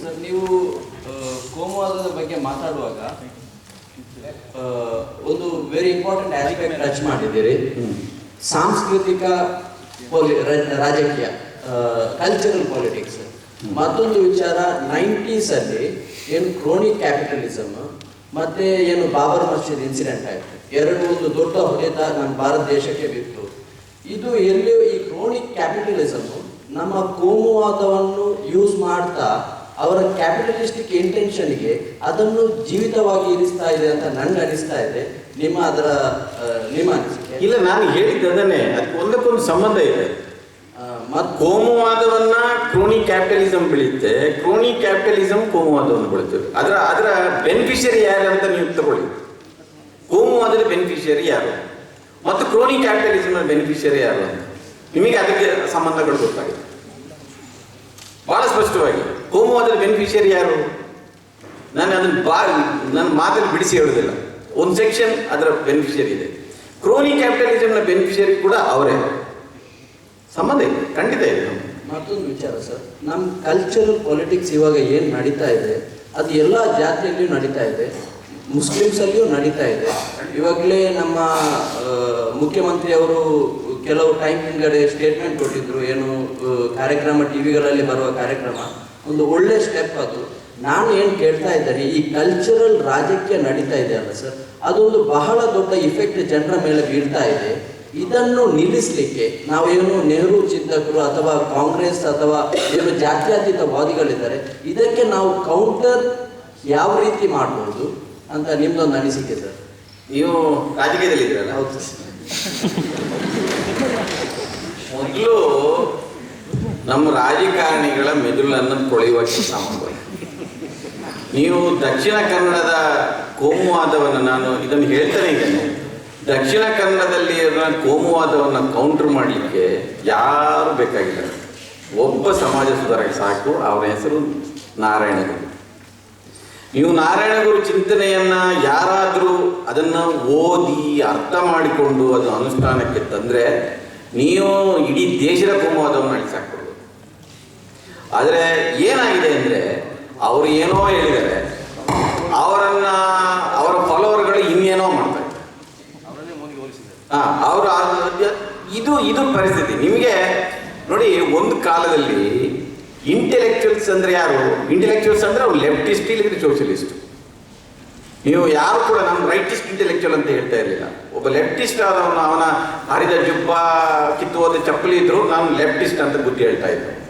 Sir ನೀವು ಕೋಮುವಾದದ ಬಗ್ಗೆ ಮಾತಾಡುವಾಗ ಒಂದು ವೆರಿ ಇಂಪಾರ್ಟೆಂಟ್ ಆಸ್ಪೆಕ್ಟ್ ಟಚ್ ಮಾಡಿದ್ದೀರಿ. ಸಾಂಸ್ಕೃತಿಕ ರಾಜಕೀಯ ಕಲ್ಚರಲ್ ಪಾಲಿಟಿಕ್ಸ್ ಮತ್ತೊಂದು ವಿಚಾರ ನೈಂಟೀಸ್ ಅಲ್ಲಿ ಏನು ಕ್ರೋನಿಕ್ ಕ್ಯಾಪಿಟಲಿಸಮ್ ಮತ್ತೆ ಏನು ಬಾಬರ್ ಮಸೀದ್ ಇನ್ಸಿಡೆಂಟ್ ಆಯಿತು. ಎರಡು ಒಂದು ದೊಡ್ಡ ಹೊಡೆತ ನಮ್ಮ ಭಾರತ ದೇಶಕ್ಕೆ ಬಿತ್ತು. ಇದು ಎಲ್ಲಿಯೂ ಈ ಕ್ರೋನಿಕ್ ಕ್ಯಾಪಿಟಲಿಸಮ್ ನಮ್ಮ ಕೋಮುವಾದವನ್ನು ಯೂಸ್ ಮಾಡ್ತಾ ಅವರ ಕ್ಯಾಪಿಟಲಿಸ್ಟಿಕ್ ಇಂಟೆನ್ಷನ್ಗೆ ಅದನ್ನು ಜೀವಿತವಾಗಿ ಇರಿಸ್ತಾ ಇದೆ ಅಂತ ನನ್ಗೆ ಅನಿಸ್ತಾ ಇದೆ. ನಿಮ್ಮ ಅದರ ನಿಮ್ಮ ಅನಿಸಿಕೆ? ಇಲ್ಲ ನಾನು ಹೇಳಿದ್ದು ಅದನ್ನೇ. ಅದಕ್ಕೆ ಒಂದಕ್ಕೊಂದು ಸಂಬಂಧ ಇದೆ. ಮತ್ತು ಕೋಮುವಾದವನ್ನ ಕ್ರೋನಿ ಕ್ಯಾಪಿಟಲಿಸಂ ಬೆಳೆಯುತ್ತೆ. ಕ್ರೋನಿ ಕ್ಯಾಪಿಟಲಿಸಂ ಕೋಮುವಾದವನ್ನು ಬೆಳೆಯುತ್ತೆ. ಅದರ ಅದರ ಬೆನಿಫಿಷರಿ ಯಾರು ಅಂತ ನೀವು ತಗೊಳ್ಳಿ. ಕೋಮುವಾದದ ಬೆನಿಫಿಷಿಯರಿ ಯಾರು? ಮತ್ತು ಕ್ರೋನಿ ಕ್ಯಾಪಿಟಲಿಸಂ ಬೆನಿಫಿಷರಿ ಯಾರು ಅಂತ? ನಿಮಗೆ ಅದಕ್ಕೆ ಸಂಬಂಧಗಳು ಗೊತ್ತಾಗುತ್ತೆ. ಬಹಳ ಸ್ಪಷ್ಟವಾಗಿ. ಕೋಮುವಾದದ ಬೆನಿಫಿಷಿಯರಿ ಯಾರು? ನಾನು ಅದನ್ನು ಬಾ ನನ್ನ ಮಾತಲ್ಲಿ ಬಿಡಿಸಿ ಹೇಳುವುದಿಲ್ಲ ಒಂದು ಸೆಕ್ಷನ್ ಅದರ ಬೆನಿಫಿಷಿಯರಿ ಇದೆ. ಕ್ರೋನಿ ಕ್ಯಾಪಿಟಲಿಸಮ್ನ ಬೆನಿಫಿಷಿಯರಿ ಕೂಡ ಅವರೇ. ಸಂಬಂಧ ಇದೆ ಖಂಡಿತ ಇದೆ ಮತ್ತೊಂದು ವಿಚಾರ ಸರ್. ನಮ್ಮ ಕಲ್ಚರಲ್ ಪಾಲಿಟಿಕ್ಸ್ ಇವಾಗ ಏನು ನಡೀತಾ ಇದೆ, ಅದು ಎಲ್ಲ ಜಾತಿಯಲ್ಲಿಯೂ ನಡೀತಾ ಇದೆ, ಮುಸ್ಲಿಮ್ಸಲ್ಲಿಯೂ ನಡೀತಾ ಇದೆ. ಇವಾಗಲೇ ನಮ್ಮ ಮುಖ್ಯಮಂತ್ರಿಯವರು ಕೆಲವು ಟೈಮ್ ಹಿಂದ್ಗಡೆ ಸ್ಟೇಟ್ಮೆಂಟ್ ಕೊಟ್ಟಿದ್ರು, ಏನು ಕಾರ್ಯಕ್ರಮ ಟಿವಿಗಳಲ್ಲಿ ಬರುವ ಕಾರ್ಯಕ್ರಮ. ಒಂದು ಒಳ್ಳೆ ಸ್ಟೆಪ್ ಅದು. ನಾನು ಏನು ಕೇಳ್ತಾ ಇದ್ದೇನೆ ಈ ಕಲ್ಚರಲ್ ರಾಜಕೀಯ ನಡೀತಾ ಇದೆ ಅಲ್ಲ ಸರ್ ಅದೊಂದು ಬಹಳ ದೊಡ್ಡ ಇಫೆಕ್ಟ್ ಜನರ ಮೇಲೆ ಬೀಳ್ತಾ ಇದೆ. ಇದನ್ನು ನಿಲ್ಲಿಸಲಿಕ್ಕೆ ನಾವೇನು ನೆಹರು ಚಿಂತಕರು ಅಥವಾ ಕಾಂಗ್ರೆಸ್ ಅಥವಾ ಏನು ಜಾತ್ಯತೀತವಾದಿಗಳಿದ್ದಾರೆ ಇದಕ್ಕೆ ನಾವು ಕೌಂಟರ್ ಯಾವ ರೀತಿ ಮಾಡ್ಬೋದು ಅಂತ ನಿಮ್ದೊಂದು ಅನಿಸಿಕೆ ಸರ್ ನೀವು ರಾಜಕೀಯದಲ್ಲಿ ಇದ್ರಲ್ಲ ಹೌದು ಮೊದಲು ನಮ್ಮ ರಾಜಕಾರಣಿಗಳ ಮೆದುಳನ್ನು ಕೊಳೆಯುವ ಕೆಲಸ ಮಾಡಬೇಕು ನೀವು ದಕ್ಷಿಣ ಕನ್ನಡದ ಕೋಮುವಾದವನ್ನು ನಾನು ಇದನ್ನು ಹೇಳ್ತಾನೆ ಇದ್ದೇನೆ ದಕ್ಷಿಣ ಕನ್ನಡದಲ್ಲಿ ಕೋಮುವಾದವನ್ನು ಕೌಂಟರ್ ಮಾಡಲಿಕ್ಕೆ ಯಾರು ಬೇಕಾಗಿಲ್ಲ ಒಬ್ಬ ಸಮಾಜ ಸುಧಾರಕ ಸಾಕು, ಅವರ ಹೆಸರು ನಾರಾಯಣಗುರು ನೀವು ನಾರಾಯಣಗುರು ಚಿಂತನೆಯನ್ನ ಯಾರಾದರೂ ಅದನ್ನ ಓದಿ ಅರ್ಥ ಮಾಡಿಕೊಂಡು ಅದು ಅನುಷ್ಠಾನಕ್ಕೆ ತಂದ್ರೆ, ನೀವು ಇಡೀ ದೇಶದ ಕೋಮುವಾದವನ್ನು ಅಳಿಸಾಕ್ಬಿಡ್ಬೋದು ಆದರೆ ಏನಾಗಿದೆ ಅಂದರೆ ಅವರು ಏನೋ ಹೇಳಿದ್ದಾರೆ. ಅವರನ್ನ, ಅವರ ಫಾಲೋವರ್ಗಳು ಇನ್ನೇನೋ ಮಾಡ್ತಾರೆ. ಹಾ ಅವರು ಇದು ಇದು ಪರಿಸ್ಥಿತಿ. ನಿಮಗೆ ನೋಡಿ ಒಂದು ಕಾಲದಲ್ಲಿ ಇಂಟೆಲೆಕ್ಚುಯಲ್ಸ್ ಅಂದ್ರೆ ಯಾರು? ಇಂಟೆಲೆಕ್ಚುಯಲ್ಸ್ ಅಂದ್ರೆ ಅವ್ರು ಲೆಫ್ಟಿಸ್ಟ್ ಇಲ್ಲಿದ್ರೆ ಸೋಷಿಯಲಿಸ್ಟ್ ನೀವು ಯಾರು ಕೂಡ ನಮ್ಮ ರೈಟಿಸ್ಟ್ ಇಂಟೆಲೆಕ್ಚುಯಲ್ ಅಂತ ಹೇಳ್ತಾ ಇರಲಿಲ್ಲ. ಒಬ್ಬ ಲೆಫ್ಟಿಸ್ಟ್ ಆದವನು, ಅವನ ಹರಿದ ಜುಬ್ಬ ಕಿತ್ತು ಹೋದ ಚಪ್ಪಲಿ ಇದ್ರು, ನಾನು ಲೆಫ್ಟಿಸ್ಟ್ ಅಂತ ಬುದ್ಧಿ ಹೇಳ್ತಾ ಇದ್ದೆ.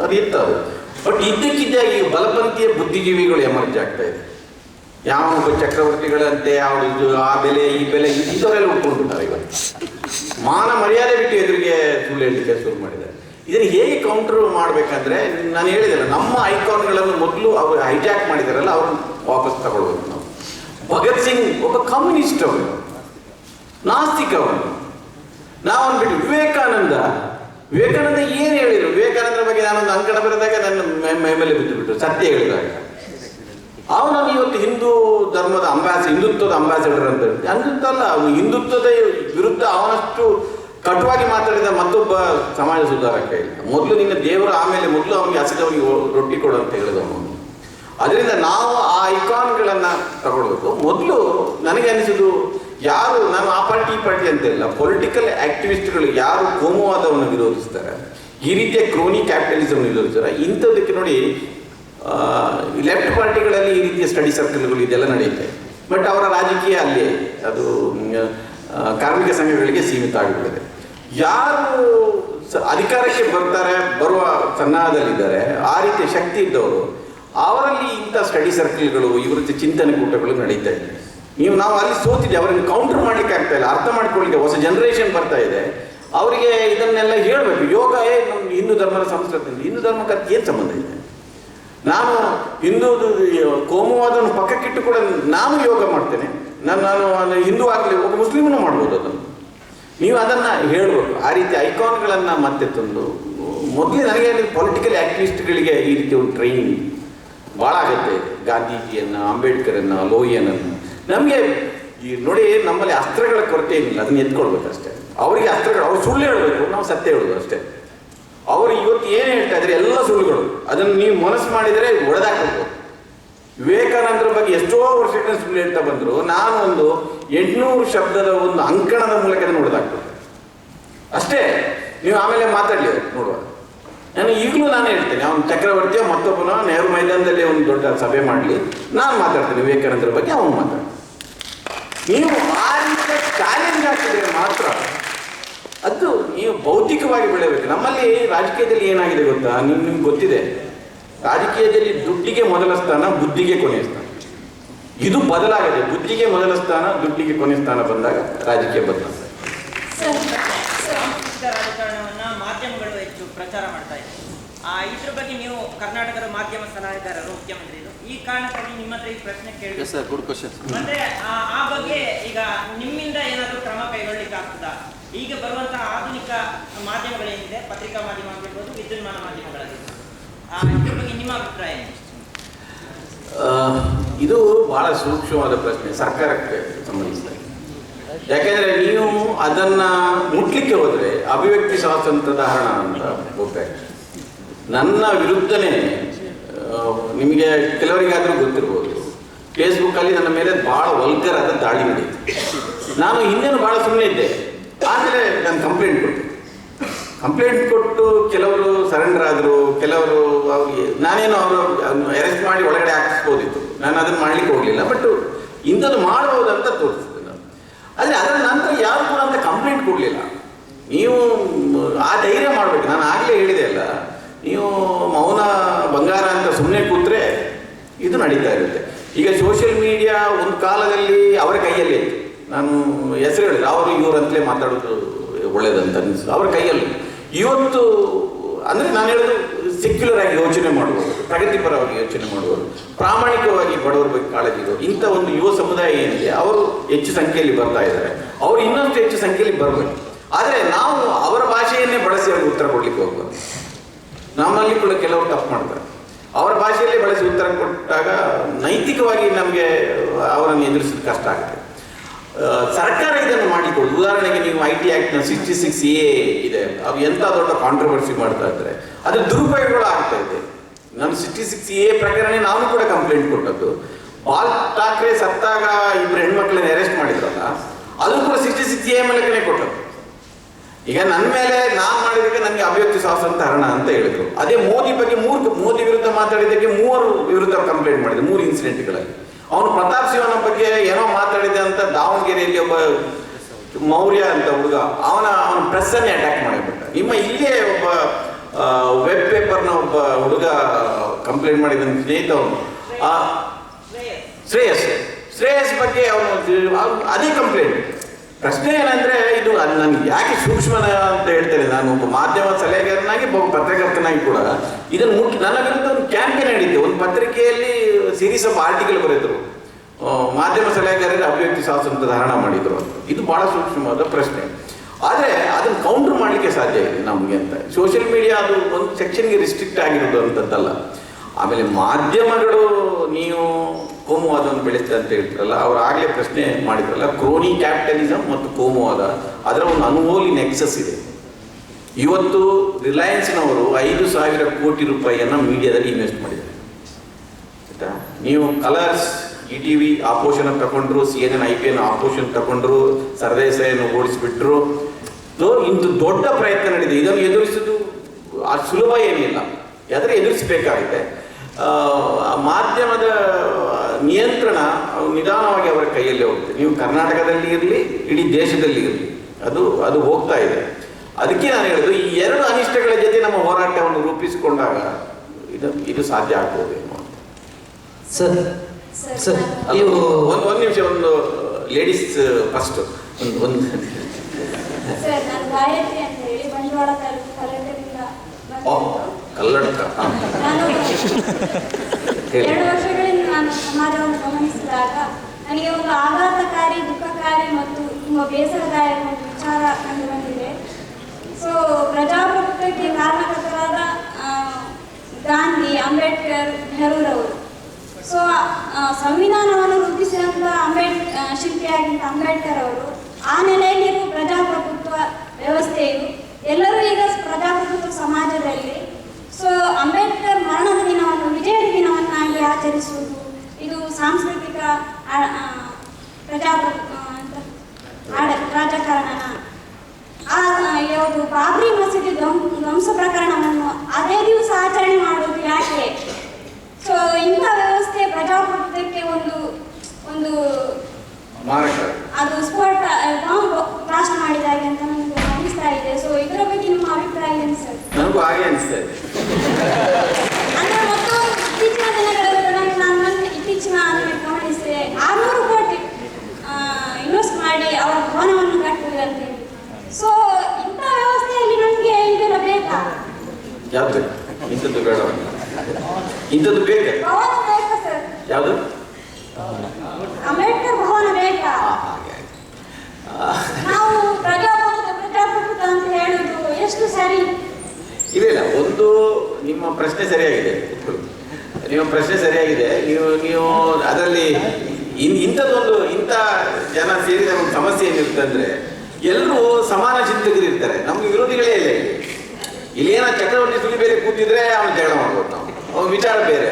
ಅದು ಇರ್ತಾವೆ ಬಟ್ ಇದ್ದಕ್ಕಿದ್ದಾಗಿ ಬಲಪಂಥೀಯ ಬುದ್ಧಿಜೀವಿಗಳು ಎಮರ್ಜ್ ಆಗ್ತಾ ಇದೆ. ಯಾವ ಚಕ್ರವರ್ತಿಗಳಂತೆ ಯಾವುದು ಆ ಬೆಲೆ, ಈ ಬೆಲೆ ಇಂಥವರೆಲ್ಲ ಉಟ್ಕೊಂಡ್ಬಿಟ್ಟಾರೆ ಇವತ್ತು ಮಾನ ಮರ್ಯಾದೆ ಬಿಟ್ಟು ಎದುರಿಗೆ ಸುಳ್ಳು ಹೇಳಲಿಕ್ಕೆ ಶುರು ಮಾಡಿದ್ದಾರೆ. ಇದನ್ನು ಹೇಗೆ ಕೌಂಟರ್ ಮಾಡಬೇಕಂದ್ರೆ, ನಾನು ಹೇಳಿದೆಲ್ಲ ನಮ್ಮ ಐಕಾನ್ಗಳನ್ನು ಮೊದಲು ಅವರು ಹೈಜಾಕ್ ಮಾಡಿದಾರಲ್ಲ ಅವ್ರನ್ನ ವಾಪಸ್ ತಗೊಳ್ಬೇಕು ನಾವು. ಭಗತ್ ಸಿಂಗ್ ಒಬ್ಬ ಕಮ್ಯುನಿಸ್ಟ್ ಅವರು ನಾಸ್ತಿಕ ಅವನು ಅಂದ್ಬಿಟ್ಟು ವಿವೇಕಾನಂದ ವಿವೇಕಾನಂದ ಏನು ಹೇಳಿದ್ರು? ವಿವೇಕಾನಂದರ ಬಗ್ಗೆ ನಾನೊಂದು ಅಂಕಣ ಬರೆದಾಗ ನನ್ನ ಮೈ- ಮೈ ಮೇಲೆ ಬಿದ್ದು ಬಿಟ್ಟು ಸತ್ಯ ಹೇಳಿದಾಗ. ಅವನು ಇವತ್ತು ಹಿಂದೂ ಧರ್ಮದ ಅಂಬಾಸಿ, ಹಿಂದುತ್ವದ ಅಂಬಾಸಿಡರ್ ಅಂತ ಹಿಂದುತ್ವ ಅಲ್ಲ ಅವನು ಹಿಂದುತ್ವದ ವಿರುದ್ಧ ಅವನಷ್ಟು ಕಟುವಾಗಿ ಮಾತಾಡಿದ ಮತ್ತೊಬ್ಬ ಸಮಾಜ ಸುಧಾರಕ ಇಲ್ಲ. ಮೊದಲು ನಿನ್ನ ದೇವರು ಆಮೇಲೆ ಮೊದಲು ಅವನಿಗೆ ಹಸಿದವನಿಗೆ ರೊಟ್ಟಿ ಕೊಡು ಅಂತ ಹೇಳಿದವನು. ಅದರಿಂದ ನಾವು ಆ ಐಕಾನ್ಗಳನ್ನ ತಗೊಳ್ಬೇಕು. ಮೊದಲು ನನಗೆ ಅನಿಸಿದ್ದು ಯಾರು, ನಾನು ಆ ಪಾರ್ಟಿ, ಈ ಪಾರ್ಟಿ ಅಂತ ಇಲ್ಲ. ಪೊಲಿಟಿಕಲ್ ಆಕ್ಟಿವಿಸ್ಟ್ಗಳು ಯಾರು ಕೋಮುವಾದವನ್ನು ವಿರೋಧಿಸ್ತಾರೆ, ಈ ರೀತಿಯ ಕ್ರೋನಿ ಕ್ಯಾಪಿಟಲಿಸಮ್ ವಿರೋಧಿಸ್ತಾರೆ ಇಂಥದಕ್ಕೆ ನೋಡಿ ಲೆಫ್ಟ್ ಪಾರ್ಟಿಗಳಲ್ಲಿ ಈ ರೀತಿಯ ಸ್ಟಡಿ ಸರ್ಕಲ್ಗಳು ಇದೆಲ್ಲ ನಡೆಯುತ್ತೆ. ಬಟ್ ಅವರ ರಾಜಕೀಯ ಅಲ್ಲಿ ಅದು ಕಾರ್ಮಿಕ ಸಂಘಗಳಿಗೆ ಸೀಮಿತ ಆಗಿಬಿಟ್ಟಿದೆ. ಯಾರು ಅಧಿಕಾರಕ್ಕೆ ಬರ್ತಾರೆ, ಬರುವ ಸನ್ನಾಹದಲ್ಲಿದ್ದಾರೆ ಆ ರೀತಿಯ ಶಕ್ತಿ ಇದ್ದವರು, ಅವರಲ್ಲಿ ಇಂಥ ಸ್ಟಡಿ ಸರ್ಕಲ್ಗಳು ಇವರ ಚಿಂತನೆ ಕೂಟಗಳು ನಡೀತಾ ಇದೆ. ನೀವು ನಾವು ಅಲ್ಲಿ ಸೋತಿದ್ದೆ ಅವರಿಗೆ ಕೌಂಟರ್ ಮಾಡ್ಲಿಕ್ಕೆ ಆಗ್ತಾ ಇಲ್ಲ, ಅರ್ಥ ಮಾಡ್ಕೊಳ್ಳಿಕ್ಕೆ ಹೊಸ ಜನರೇಷನ್ ಬರ್ತಾ ಇದೆ. ಅವರಿಗೆ ಇದನ್ನೆಲ್ಲ ಹೇಳಬೇಕು, ಯೋಗ ನಮ್ಮ ಹಿಂದೂ ಧರ್ಮದ ಸಂಸ್ಕೃತಿ ಹಿಂದೂ ಧರ್ಮಕ್ಕೆ ಅದಕ್ಕೆ ಏನು ಸಂಬಂಧ ಇದೆ? ನಾನು ಹಿಂದೂ ಕೋಮುವಾದವನ್ನು ಪಕ್ಕಕ್ಕಿಟ್ಟು ಕೂಡ ನಾನು ಯೋಗ ಮಾಡ್ತೇನೆ, ನಾನು ನಾನು ಹಿಂದೂ ಆಗಲಿ, ಒಬ್ಬ ಮುಸ್ಲಿಮನು ಮಾಡ್ಬೋದು ಅದನ್ನು. ನೀವು ಅದನ್ನು ಹೇಳಬೇಕು, ಆ ರೀತಿ ಐಕಾನ್ಗಳನ್ನು ಮತ್ತೆ ತಂದು ಮೊದಲೇ ನನಗೆ ಪೊಲಿಟಿಕಲ್ ಆಕ್ಟಿವಿಸ್ಟ್ಗಳಿಗೆ ಈ ರೀತಿ ಒಂದು ಟ್ರೈನಿಂಗ್ ಭಾಳ ಆಗುತ್ತೆ. ಗಾಂಧೀಜಿಯನ್ನು, ಅಂಬೇಡ್ಕರನ್ನು, ಲೋಹಿಯನನ್ನು. ನಮಗೆ ಈ ನೋಡಿ ನಮ್ಮಲ್ಲಿ ಅಸ್ತ್ರಗಳ ಕೊರತೆ ಏನಿಲ್ಲ, ಅದನ್ನ ಎತ್ಕೊಳ್ಬೇಕು ಅಷ್ಟೇ. ಅವರಿಗೆ ಅಸ್ತ್ರಗಳು, ಅವ್ರು ಸುಳ್ಳು ಹೇಳಬೇಕು, ನಾವು ಸತ್ಯ ಹೇಳೋದು ಅಷ್ಟೇ. ಅವರು ಇವತ್ತು ಏನು ಹೇಳ್ತಾ ಇದ್ರೆ, ಎಲ್ಲ ಸುಳ್ಳುಗಳು. ಅದನ್ನು ನೀವು ಮನಸ್ಸು ಮಾಡಿದರೆ ಒಡೆದಾಕಬೇಕು ವಿವೇಕಾನಂದರ ಬಗ್ಗೆ ಎಷ್ಟೋ ವರ್ಷಗಳ ಸುಳ್ಳು ಹೇಳ್ತಾ ಬಂದರು, ನಾನು ಒಂದು ಎಂಟುನೂರು ಶಬ್ದದ ಒಂದು ಅಂಕಣದ ಮೂಲಕ ಅದನ್ನು ಒಡೆದಾಕ್ಬೇಕು ಅಷ್ಟೇ, ನೀವು ಆಮೇಲೆ ಮಾತಾಡಲಿ ನೋಡುವ. ನಾನು ಈಗಲೂ ನಾನು ಹೇಳ್ತೇನೆ, ಅವನು ಚಕ್ರವರ್ತಿಯ ಮತ್ತೊಬ್ಬನ, ನೆಹರು ಮೈದಾನದಲ್ಲಿ ಒಂದು ದೊಡ್ಡ ಸಭೆ ಮಾಡಲಿ, ನಾನು ಮಾತಾಡ್ತೇನೆ ವಿವೇಕಾನಂದರ ಬಗ್ಗೆ, ಅವನು ಮಾತಾಡ್ತಾನೆ. ನೀವು ಆ ರೀತಿಯ ಚಾಲೆಂಜ್ ಹಾಕಿದ್ರೆ ಮಾತ್ರ. ಅದು ನೀವು ಭೌತಿಕವಾಗಿ ಬೆಳೆಯಬೇಕು. ನಮ್ಮಲ್ಲಿ ರಾಜಕೀಯದಲ್ಲಿ ಏನಾಗಿದೆ ಗೊತ್ತಾ? ನಿಮ್, ನಿಮ್ಗೆ ಗೊತ್ತಿದೆ. ರಾಜಕೀಯದಲ್ಲಿ ದುಡ್ಡಿಗೆ ಮೊದಲ ಸ್ಥಾನ, ಬುದ್ಧಿಗೆ ಕೊನೆಯ ಸ್ಥಾನ. ಇದು ಬದಲಾಗಿದೆ ಬುದ್ಧಿಗೆ ಮೊದಲ ಸ್ಥಾನ, ದುಡ್ಡಿಗೆ ಕೊನೆಯ ಸ್ಥಾನ ಬಂದಾಗ ರಾಜಕೀಯ ಬದಲಾಗ್ತದೆ. ಪ್ರಚಾರ ಮಾಡ್ತಾ ಆ, ಇದ್ರ ಬಗ್ಗೆ ನೀವು ಕರ್ನಾಟಕದ ಮಾಧ್ಯಮ ಸಲಹೆಗಾರರು ಮುಖ್ಯಮಂತ್ರಿಗಳು ಈ ಕಾರಣಕ್ಕಾಗಿ ನಿಮ್ಮ ಹತ್ರ ಈ ಪ್ರಶ್ನೆ ಕೇಳಿ ಸರ್ ಗುಡ್ ಕ್ವಶನ್ ಅಂದ್ರೆ ಆ ಬಗ್ಗೆ ಈಗ ನಿಮ್ಮಿಂದ ಏನಾದರೂ ಕ್ರಮ ಕೈಗೊಳ್ಳಿಕ್ಕೆ ಆಗ್ತದಾ? ಈಗ ಬರುವಂತಹ ಆಧುನಿಕ ಮಾಧ್ಯಮಗಳೇನಿದೆ ಪತ್ರಿಕಾ ಮಾಧ್ಯಮ ಆಗಿರ್ಬೋದು ವಿದ್ಯುನ್ಮಾನ ಮಾಧ್ಯಮಗಳಾಗಿರ್ಬೋದು ಆ ಇದ್ರ ಬಗ್ಗೆ ನಿಮ್ಮ ಅಭಿಪ್ರಾಯ ಏನು? ಇದು ಬಹಳ ಸೂಕ್ಷ್ಮವಾದ ಪ್ರಶ್ನೆ ಸರ್ಕಾರಕ್ಕೆ ಸಂಬಂಧಿಸಿದ. ಯಾಕೆಂದ್ರೆ ನೀವು ಅದನ್ನ ಮುಟ್ಲಿಕ್ಕೆ ಹೋದ್ರೆ ಅಭಿವ್ಯಕ್ತಿ ಸ್ವಾತಂತ್ರ್ಯದ ಹರಣ ಅಂತ ಹೋಗ್ಬೇಕು ನನ್ನ ವಿರುದ್ಧನೇ ನಿಮಗೆ ಕೆಲವರಿಗಾದರೂ ಗೊತ್ತಿರ್ಬೋದು. ಫೇಸ್ಬುಕ್ಕಲ್ಲಿ ನನ್ನ ಮೇಲೆ ಬಹಳ ವಲ್ಗರ್ ಆದ ದಾಳಿ ನಡೀತು ನಾನು ಹಿಂದೇನು ಬಹಳ ಸುಮ್ಮನೆ ಇದ್ದೆ. ಆಮೇಲೆ ನಾನು ಕಂಪ್ಲೇಂಟ್ ಕೊಟ್ಟೆ. ಕಂಪ್ಲೇಂಟ್ ಕೊಟ್ಟು ಕೆಲವರು ಸರೆಂಡರ್ ಆದರು, ಕೆಲವರು ಅವ್ರಿಗೆ, ನಾನೇನು ಅವರು ಅರೆಸ್ಟ್ ಮಾಡಿ ಒಳಗಡೆ ಹಾಕಿಸ್ಬೋದಿತ್ತು. ನಾನು ಅದನ್ನು ಮಾಡ್ಲಿಕ್ಕೆ ಹೋಗಲಿಲ್ಲ ಬಟ್ ಇಂಥದ್ದು ಮಾಡ್ಬೋದಂತ ತೋರಿಸಿದೆ ನಾನು. ಆದರೆ ಅದರ ನಂತರ ಯಾರು ಕೂಡ ಅಂತ ಕಂಪ್ಲೇಂಟ್ ಕೊಡಲಿಲ್ಲ. ನೀವು ಆ ಧೈರ್ಯ ಮಾಡಬೇಕು. ನಾನು ಆಗಲೇ ಹೇಳಿದೆ ಅಲ್ಲ ನೀವು ಮೌನ ಬಂಗಾರ ಅಂತ ಸುಮ್ಮನೆ ಕೂತ್ರೆ ಇದು ನಡೀತಾ ಇರುತ್ತೆ. ಈಗ ಸೋಷಿಯಲ್ ಮೀಡಿಯಾ ಒಂದು ಕಾಲದಲ್ಲಿ ಅವರ ಕೈಯಲ್ಲಿ ನಾನು ಹೆಸರು ಹೇಳಿದೆ ಅವರು ಇವರಂತಲೇ ಮಾತಾಡೋದು ಒಳ್ಳೇದಂತ ಅನಿಸ್ತು ಅವರ ಕೈಯಲ್ಲಿ. ಇವತ್ತು ಅಂದರೆ ನಾನು ಹೇಳೋದು ಸೆಕ್ಯುಲರ್ ಆಗಿ ಯೋಚನೆ ಮಾಡುವವರು, ಪ್ರಗತಿಪರವಾಗಿ ಯೋಚನೆ ಮಾಡುವವರು, ಪ್ರಾಮಾಣಿಕವಾಗಿ ಬಡವರ ಬಗ್ಗೆ ಕಾಳಜಿ ಇರೋರು, ಇಂಥ ಒಂದು ಯುವ ಸಮುದಾಯ ಏನಿದೆ, ಅವರು ಹೆಚ್ಚು ಸಂಖ್ಯೆಯಲ್ಲಿ ಬರ್ತಾ ಇದ್ದಾರೆ. ಅವರು ಇನ್ನಷ್ಟು ಹೆಚ್ಚು ಸಂಖ್ಯೆಯಲ್ಲಿ ಬರಬೇಕು. ಆದರೆ ನಾವು ಅವರ ಭಾಷೆಯನ್ನೇ ಬಳಸಿ ಅವ್ರಿಗೆ ಉತ್ತರ ಕೊಡಲಿಕ್ಕೆ ಹೋಗ್ಬಾರ್ದು. ನಮ್ಮಲ್ಲಿ ಕೂಡ ಕೆಲವರು ತಪ್ಪು ಮಾಡ್ತಾರೆ. ಅವರ ಭಾಷೆಯಲ್ಲಿ ಬಳಸಿ ಉತ್ತರ ಕೊಟ್ಟಾಗ ನೈತಿಕವಾಗಿ ನಮಗೆ ಅವರನ್ನು ಎದುರಿಸೋದು ಕಷ್ಟ ಆಗುತ್ತೆ. ಸರ್ಕಾರ ಇದನ್ನು ಮಾಡಿಕೊಳ್ಳಿ ಉದಾಹರಣೆಗೆ ನೀವು ಐ ಟಿ ಆ್ಯಕ್ಟ್ನ ಸಿಕ್ಸ್ಟಿ ಸಿಕ್ಸ್ ಎ ಇದೆ. ಅವು ಎಂಥ ದೊಡ್ಡ ಕಾಂಟ್ರವರ್ಸಿ ಮಾಡ್ತಾ ಇದ್ದಾರೆ ಅದು ದುರುಪಯೋಗಗಳು ಆಗ್ತಾ ಇದೆ. ನಮ್ಮ ಸಿಕ್ಸ್ಟಿ ಸಿಕ್ಸ್ ಎ ಪ್ರಕರಣ ನಾನು ಕೂಡ ಕಂಪ್ಲೇಂಟ್ ಕೊಟ್ಟದ್ದು. ಬಾಲ್ ಠಾಕ್ರೆ ಸತ್ತಾಗ ಇಬ್ಬರು ಹೆಣ್ಮಕ್ಳನ್ನ ಅರೆಸ್ಟ್ ಮಾಡಿದ್ರಲ್ಲ, ಅದು ಕೂಡ ಸಿಕ್ಸ್ಟಿ ಸಿಕ್ಸ್ ಎ ಮೇಲೆ ಕೊಟ್ಟದ್ದು. ಈಗ ನನ್ನ ಮೇಲೆ ನಾನು ಮಾಡಿದಕ್ಕೆ ನನಗೆ ಅಭಿವ್ಯಕ್ತಿ ಸ್ವಾತಂತ್ರ್ಯ ಹರಣ ಅಂತ ಹೇಳಿದ್ರು. ಅದೇ ಮೋದಿ ಬಗ್ಗೆ ಮೂರು ಮೋದಿ ವಿರುದ್ಧ ಮಾತಾಡಿದ್ದಕ್ಕೆ ಮೂವರು ವಿರುದ್ಧ ಕಂಪ್ಲೇಂಟ್ ಮಾಡಿದೆ ಮೂರು ಇನ್ಸಿಡೆಂಟ್ಗಳಲ್ಲಿ ಅವನು ಪ್ರತಾಪ್ ಸಿಂಹನ ಬಗ್ಗೆ ಏನೋ ಮಾತಾಡಿದೆ ಅಂತ ದಾವಣಗೆರೆಯಲ್ಲಿ ಒಬ್ಬ ಮೌರ್ಯ ಅಂತ ಹುಡುಗ ಅವನ ಅವನ ಪ್ರೆಸ್ಸನ್ನೇ ಅಟ್ಯಾಕ್ ಮಾಡಿಬಿಟ್ಟ. ನಿಮ್ಮ ಇಲ್ಲೇ ಒಬ್ಬ ವೆಬ್ ಪೇಪರ್ನ ಒಬ್ಬ ಹುಡುಗ ಕಂಪ್ಲೇಂಟ್ ಮಾಡಿದ ಸ್ನೇಹಿತ ಅವನು. ಆ, ಶ್ರೇಯಸ್. ಶ್ರೇಯಸ್. ಬಗ್ಗೆ ಅವ್ನು ಅದೇ ಕಂಪ್ಲೇಂಟ್ ಪ್ರಶ್ನೆ ಏನಂದ್ರೆ ಇದು ಅದು ನನಗೆ ಯಾಕೆ ಸೂಕ್ಷ್ಮ ಅಂತ ಹೇಳ್ತೇನೆ ನಾನು ಒಬ್ಬ ಮಾಧ್ಯಮ ಸಲಹೆಗಾರನಾಗಿ ಒಬ್ಬ ಪತ್ರಕರ್ತನಾಗಿ ಕೂಡ ಇದನ್ನು ಮುಖ್ಯ ನನ್ನ ವಿರುದ್ಧ ಒಂದು ಕ್ಯಾಂಪೇನ್ ನಡೀತು. ಒಂದು ಪತ್ರಿಕೆಯಲ್ಲಿ ಸೀರೀಸ್ ಆಫ್ ಆರ್ಟಿಕಲ್ ಬರೆದರು. ಮಾಧ್ಯಮ ಸಲಹೆಗಾರರಿಗೆ ಅಭಿವ್ಯಕ್ತಿ ಸ್ವಾತಂತ್ರ್ಯ ಧಾರಣ ಮಾಡಿದ್ರು ಇದು ಬಹಳ ಸೂಕ್ಷ್ಮವಾದ ಪ್ರಶ್ನೆ. ಆದರೆ ಅದನ್ನು ಕೌಂಟರ್ ಮಾಡಲಿಕ್ಕೆ ಸಾಧ್ಯ ಇದೆ ನಮಗೆ ಅಂತ. ಸೋಷಿಯಲ್ ಮೀಡಿಯಾ ಅದು ಒಂದು ಸೆಕ್ಷನ್ಗೆ ರಿಸ್ಟ್ರಿಕ್ಟ್ ಆಗಿರೋದು ಅಂತದ್ದಲ್ಲ. ಆಮೇಲೆ ಮಾಧ್ಯಮಗಳು ನೀವು ಕೋಮುವಾದವನ್ನು ಬೆಳೆಸ್ತೆ ಅಂತ ಹೇಳ್ತಾರಲ್ಲ, ಅವ್ರು ಆಗಲೇ ಪ್ರಶ್ನೆ ಮಾಡಿದ್ರಲ್ಲ, ಕ್ರೋನಿ ಕ್ಯಾಪಿಟಲಿಸಮ್ ಮತ್ತು ಕೋಮುವಾದ, ಅದರ ಒಂದು ಅನುಮೋಲಿ ನೆಕ್ಸಸ್ ಇದೆ. ಇವತ್ತು ರಿಲಯನ್ಸ್ನವರು ಐದು ಸಾವಿರ ಕೋಟಿ ರೂಪಾಯಿಯನ್ನು ಮೀಡಿಯಾದಲ್ಲಿ ಇನ್ವೆಸ್ಟ್ ಮಾಡಿದ್ದಾರೆ. ಆಯಿತಾ? ನೀವು ಕಲರ್ಸ್ ಇ ಟಿ ವಿ ಆಪೋಷನ್ ತಗೊಂಡ್ರು C N N I P N ಆಪೋಷನ್ ತಗೊಂಡ್ರು ಸರ್ದೇಸಾಯನ್ನು ಓಡಿಸ್ಬಿಟ್ರು. ಇಂದು ದೊಡ್ಡ ಪ್ರಯತ್ನ ನಡೆದಿದೆ. ಇದನ್ನು ಎದುರಿಸೋದು ಸುಲಭ ಏನಿಲ್ಲ. ಆದರೆ ಎದುರಿಸಬೇಕಾಗಿದೆ ಮಾಧ್ಯಮದ ನಿಯಂತ್ರಣ ನಿಧಾನವಾಗಿ ಅವರ ಕೈಯಲ್ಲಿ ಹೋಗುತ್ತೆ. ನೀವು ಕರ್ನಾಟಕದಲ್ಲಿ ಇರಲಿ ಇಡೀ ದೇಶದಲ್ಲಿ ಇರಲಿ. ಅದು ಅದು ಹೋಗ್ತಾ ಇದೆ. ಅದಕ್ಕೆ ನಾನು ಹೇಳೋದು ಈ ಎರಡು ಅನಿಷ್ಟಗಳ ಜೊತೆ ನಮ್ಮ ಹೋರಾಟವನ್ನು ರೂಪಿಸಿಕೊಂಡಾಗ ಇದು ಇದು ಸಾಧ್ಯ ಆಗ್ಬೋದೇನೋ ಅಂತ. ಸರ್ ಸರ್ ಅಲ್ಲಿ ಒಂದು ಒಂದು ನಿಮಿಷ ಒಂದು ಲೇಡೀಸ್ ಫಸ್ಟ್ ಒಂದು ಒಂದು. ಸರ್ ನಾನು ಗಾಯತ್ರಿ ಅಂತ ಹೇಳಿ ಬಂಡವಾಳ ಬಂದಿದ್ದು. ಕಲ್ಲಡ್ಕ ಎರಡು ವರ್ಷಗಳಿಂದ ನಾನು ಸಮಾಜವನ್ನು ಗಮನಿಸಿದಾಗ ನನಗೆ ಒಂದು ಆಘಾತಕಾರಿ ದುಃಖಕಾರಿ ಮತ್ತು ತುಂಬ ಬೇಸರದಾಯಕ ಒಂದು ವಿಚಾರ ಕಂಡು ಬಂದಿದೆ. ಸೊ ಪ್ರಜಾಪ್ರಭುತ್ವಕ್ಕೆ ಕಾರಣಕರ್ತರಾದ ಗಾಂಧಿ ಅಂಬೇಡ್ಕರ್ ನೆಹರೂರವರು ಸೊ ಸಂವಿಧಾನವನ್ನು ರೂಪಿಸಿದಂಥ ಅಂಬೇಡ್ ಶಿಲ್ಪಿಯಾಗಿದ್ದ ಅಂಬೇಡ್ಕರ್ ಅವರು ಆ ನೆಲೆಯಲ್ಲಿರುವ ಪ್ರಜಾಪ್ರಭುತ್ವ ವ್ಯವಸ್ಥೆಯು ಎಲ್ಲರೂ ಈಗ ಪ್ರಜಾಪ್ರಭುತ್ವ ಸಮಾಜದಲ್ಲಿ ಸೊ ಅಂಬೇಡ್ಕರ್ ಮರಣದ ದಿನವನ್ನು ವಿಜಯದ ದಿನವನ್ನಾಗಿ ಆಚರಿಸುವುದು. ಇದು ಸಾಂಸ್ಕೃತಿಕ ಆ- ರಾಜಕಾರಣ ಯಾವುದು ಬಾಬ್ರಿ ಮಸೀದಿ ಧ್ವಂ- ಧ್ವಂಸ ಪ್ರಕರಣವನ್ನು ಅದೇ ದಿವಸ ಆಚರಣೆ ಮಾಡುವುದು ಯಾಕೆ? ಸೊ ಇಂಥ ವ್ಯವಸ್ಥೆ ಪ್ರಜಾಪ್ರಭುತ್ವಕ್ಕೆ ಒಂದು ಒಂದು ಅದು ಸ್ಫೋಟ ಬಾಂಬ್ ಮಾಡಿದ ಮಾಡಿದಾಗೆ ಅಂತ ನನಗೆ ಅನಿಸ್ತಾ ಇದೆ. ಸೊ ಇದರ ಬಗ್ಗೆ ನಿಮ್ಮ ಅಭಿಪ್ರಾಯ ಏನು ಸರ್? ನನಗೂ ಹಾಗೆ ಅನಿಸ್ತಾ ಇದೆ. ಯಾವ್ದು? ಇಂಥದ್ದು ಬೇಡ. ಇಂಥದ್ದು ಸರ್ ಯಾವುದು? ಅಂಬೇಡ್ಕರ್ ಭವನ. ಆ, ನಾವು ಪ್ರಜಾಪ್ರಭುತ್ವ ಪ್ರಜಾಪ್ರಭುತ್ವ ಅಂತ ಹೇಳುದು ಎಷ್ಟು ಸರಿ? ಇಲ್ಲ. ಒಂದು ನಿಮ್ಮ ಪ್ರಶ್ನೆ ಸರಿಯಾಗಿದೆ. ನಿಮ್ಮ ಪ್ರಶ್ನೆ ಸರಿಯಾಗಿದೆ. ನೀವು ನೀವು ಅದರಲ್ಲಿ ಇನ್, ಇಂಥದ್ದೊಂದು, ಇಂಥ ಜನ ಸೇರಿದ ಒಂದು ಸಮಸ್ಯೆ ಏನಿರುತ್ತೆ ಅಂದ್ರೆ ಎಲ್ಲರೂ ಸಮಾನ ಚಿಂತಕರು ಇರ್ತಾರೆ. ನಮ್ಗೆ ವಿರೋಧಿಗಳೇ ಇಲ್ಲ ಇಲ್ಲಿ. ಏನೋ ಚಕ್ರವರ್ತಿ ಸುಳಿ ಬೇರೆ ಕೂತಿದ್ರೆ ಅವನು ಜಗಳ ಮಾಡ್ಬೋದು ನಾವು. ಅವನ ವಿಚಾರ ಬೇರೆ.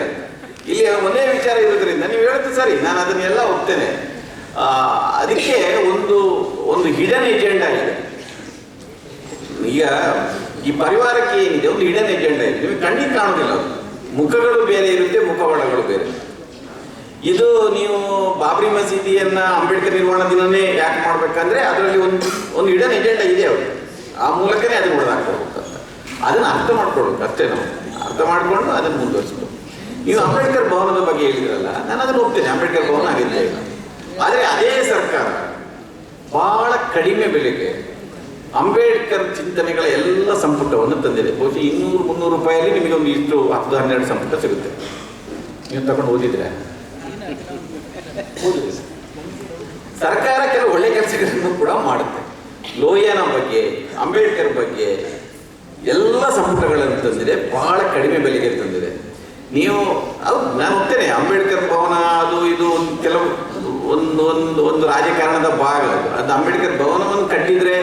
ಇಲ್ಲಿ ಒಂದೇ ವಿಚಾರ ಇರೋದ್ರಿಂದ ನೀವು ಹೇಳುತ್ತೆ ಸರಿ. ನಾನು ಅದನ್ನೆಲ್ಲ ಒಪ್ತೇನೆ. ಅದಕ್ಕೆ ಒಂದು ಒಂದು ಹಿಡನ್ ಏಜೆಂಡಾ ಇದೆ. ಈಗ ಈ ಪರಿವಾರಕ್ಕೆ ಏನಿದೆ? ಒಂದು ಹಿಡನ್ ಎಜೆಂಡ ಇದೆ. ನಿಮಗೆ ಕಣ್ಣಿಗೆ ಕಾಣೋದಿಲ್ಲ. ಮುಖಗಳು ಬೇರೆ ಇರುತ್ತೆ, ಮುಖವಾಡಗಳು ಬೇರೆ. ಇದು ನೀವು ಬಾಬ್ರಿ ಮಸೀದಿಯನ್ನ ಅಂಬೇಡ್ಕರ್ ನಿರ್ಮಾಣ ದಿನನೇ ಯಾಕೆ ಮಾಡ್ಬೇಕಂದ್ರೆ ಅದರಲ್ಲಿ ಒಂದು ಒಂದು ಹಿಡನ್ ಎಜೆಂಡ ಇದೆ ಅವರು ಆ ಮೂಲಕನೇ ಅದನ್ನ ಅಂತ ಅದನ್ನ ಅರ್ಥ ಮಾಡ್ಕೊಳ್ಬೇಕು ಅಷ್ಟೇ ನಾವು. ಅರ್ಥ ಮಾಡಿಕೊಂಡು ಅದನ್ನು ಮುಂದುವರಿಸ್ಬೇಕು. ನೀವು ಅಂಬೇಡ್ಕರ್ ಭವನದ ಬಗ್ಗೆ ಹೇಳಿದ್ರಲ್ಲ, ನಾನು ಅದನ್ನು ಹೋಗ್ತೇನೆ ಅಂಬೇಡ್ಕರ್ ಭವನ ಆಗಿದ್ದೇ ಇಲ್ಲ ಆದರೆ ಅದೇ ಸರ್ಕಾರ, ಬಹಳ ಕಡಿಮೆ ಬೆಲೆಗೆ ಅಂಬೇಡ್ಕರ್ ಚಿಂತನೆಗಳ ಎಲ್ಲ ಸಂಪುಟವನ್ನು ತಂದಿದೆ. ಬಹುಶಃ ಇನ್ನೂರು ಮುನ್ನೂರು ರೂಪಾಯಲ್ಲಿ ನಿಮಗೆ ಒಂದು ಇಷ್ಟು ಹತ್ತು ಹನ್ನೆರಡು ಸಂಪುಟ ಸಿಗುತ್ತೆ. ನೀವು ತಗೊಂಡು ಓದಿದ್ರೆ. ಸರ್ಕಾರ ಕೆಲವು ಒಳ್ಳೆ ಕೆಲಸಗಳನ್ನು ಕೂಡ ಮಾಡುತ್ತೆ. ಲೋಯನ ಬಗ್ಗೆ, ಅಂಬೇಡ್ಕರ್ ಬಗ್ಗೆ ಎಲ್ಲ ಸಂಪುಟಗಳನ್ನು ತಂದಿದೆ. ಬಹಳ ಕಡಿಮೆ ಬೆಲೆಗೆ ತಂದಿದೆ. ನೀವು ಅದು ನಾನು ಒಪ್ತೇನೆ, ಅಂಬೇಡ್ಕರ್ ಭವನ ಅದು ಇದು ಒಂದು ಕೆಲವು ಒಂದು ಒಂದು ಒಂದು ರಾಜಕಾರಣದ ಭಾಗ ಅದು. ಅದು ಅಂಬೇಡ್ಕರ್ ಭವನವನ್ನು ಕಟ್ಟಿದ್ರೆ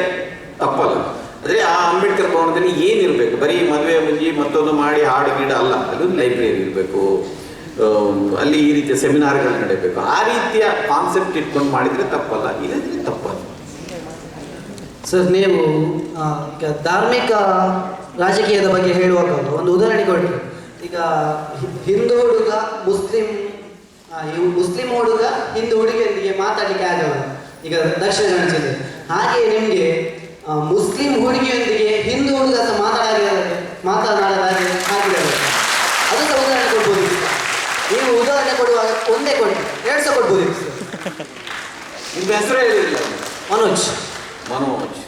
ತಪ್ಪಲ್ಲ. ಅಂದರೆ ಆ ಅಂಬೇಡ್ಕರ್ ಭವನದಲ್ಲಿ ಏನಿರಬೇಕು? ಬರೀ ಮದುವೆ ಮುಂಜಿ ಮತ್ತೊಂದು ಮಾಡಿ ಹಾಡು ಗೀಡ ಅಲ್ಲ. ಅದು ಲೈಬ್ರರಿ ಇರಬೇಕು. ಅಲ್ಲಿ ಈ ರೀತಿಯ ಸೆಮಿನಾರ್ಗಳು ನಡೆಯಬೇಕು. ಆ ರೀತಿಯ ಕಾನ್ಸೆಪ್ಟ್ ಇಟ್ಕೊಂಡು ಮಾಡಿದ್ರೆ ತಪ್ಪಲ್ಲ. ಇಲ್ಲದ್ರೆ ತಪ್ಪಲ್ಲ. ಸರ್, ನೀವು ಧಾರ್ಮಿಕ ರಾಜಕೀಯದ ಬಗ್ಗೆ ಹೇಳುವಾಗ ಒಂದು ಉದಾಹರಣೆ ಕೊಡಿ. ಈಗ ಹಿಂದೂ ಹುಡುಗ, ಮುಸ್ಲಿಂ ಇವು ಮುಸ್ಲಿಂ ಹುಡುಗ ಹಿಂದೂ ಹುಡುಗಿಯೊಂದಿಗೆ ಮಾತಾಡಲಿಕ್ಕೆ ಆಗಲ್ಲ. ಈಗ ದಕ್ಷಿಣ ಕನ್ನಡ ಹಾಗೆ ನಿಮಗೆ ಮುಸ್ಲಿಂ ಹುಡುಗಿಯೊಂದಿಗೆ ಹಿಂದೂ ಹುಡುಗ ಮಾತಾಡಲಾಗ ಮಾತನಾಡಲಾಗಿ ಆಗಿದ್ದಾರೆ ಅದು ಸಹ ಉದಾಹರಣೆ ಕೊಡ್ಬೋದು. ನೀವು ಉದಾಹರಣೆ ಕೊಡುವಾಗ ಒಂದೇ ಕೊಡಿ. ಎರಡು ಸಹ ಕೊಡ್ಬೋದು. ನಿಮ್ಮ ಹೆಸರು ಹೇಳಿಲ್ಲ ಮನೋಜ್. ಮನೋಜ್.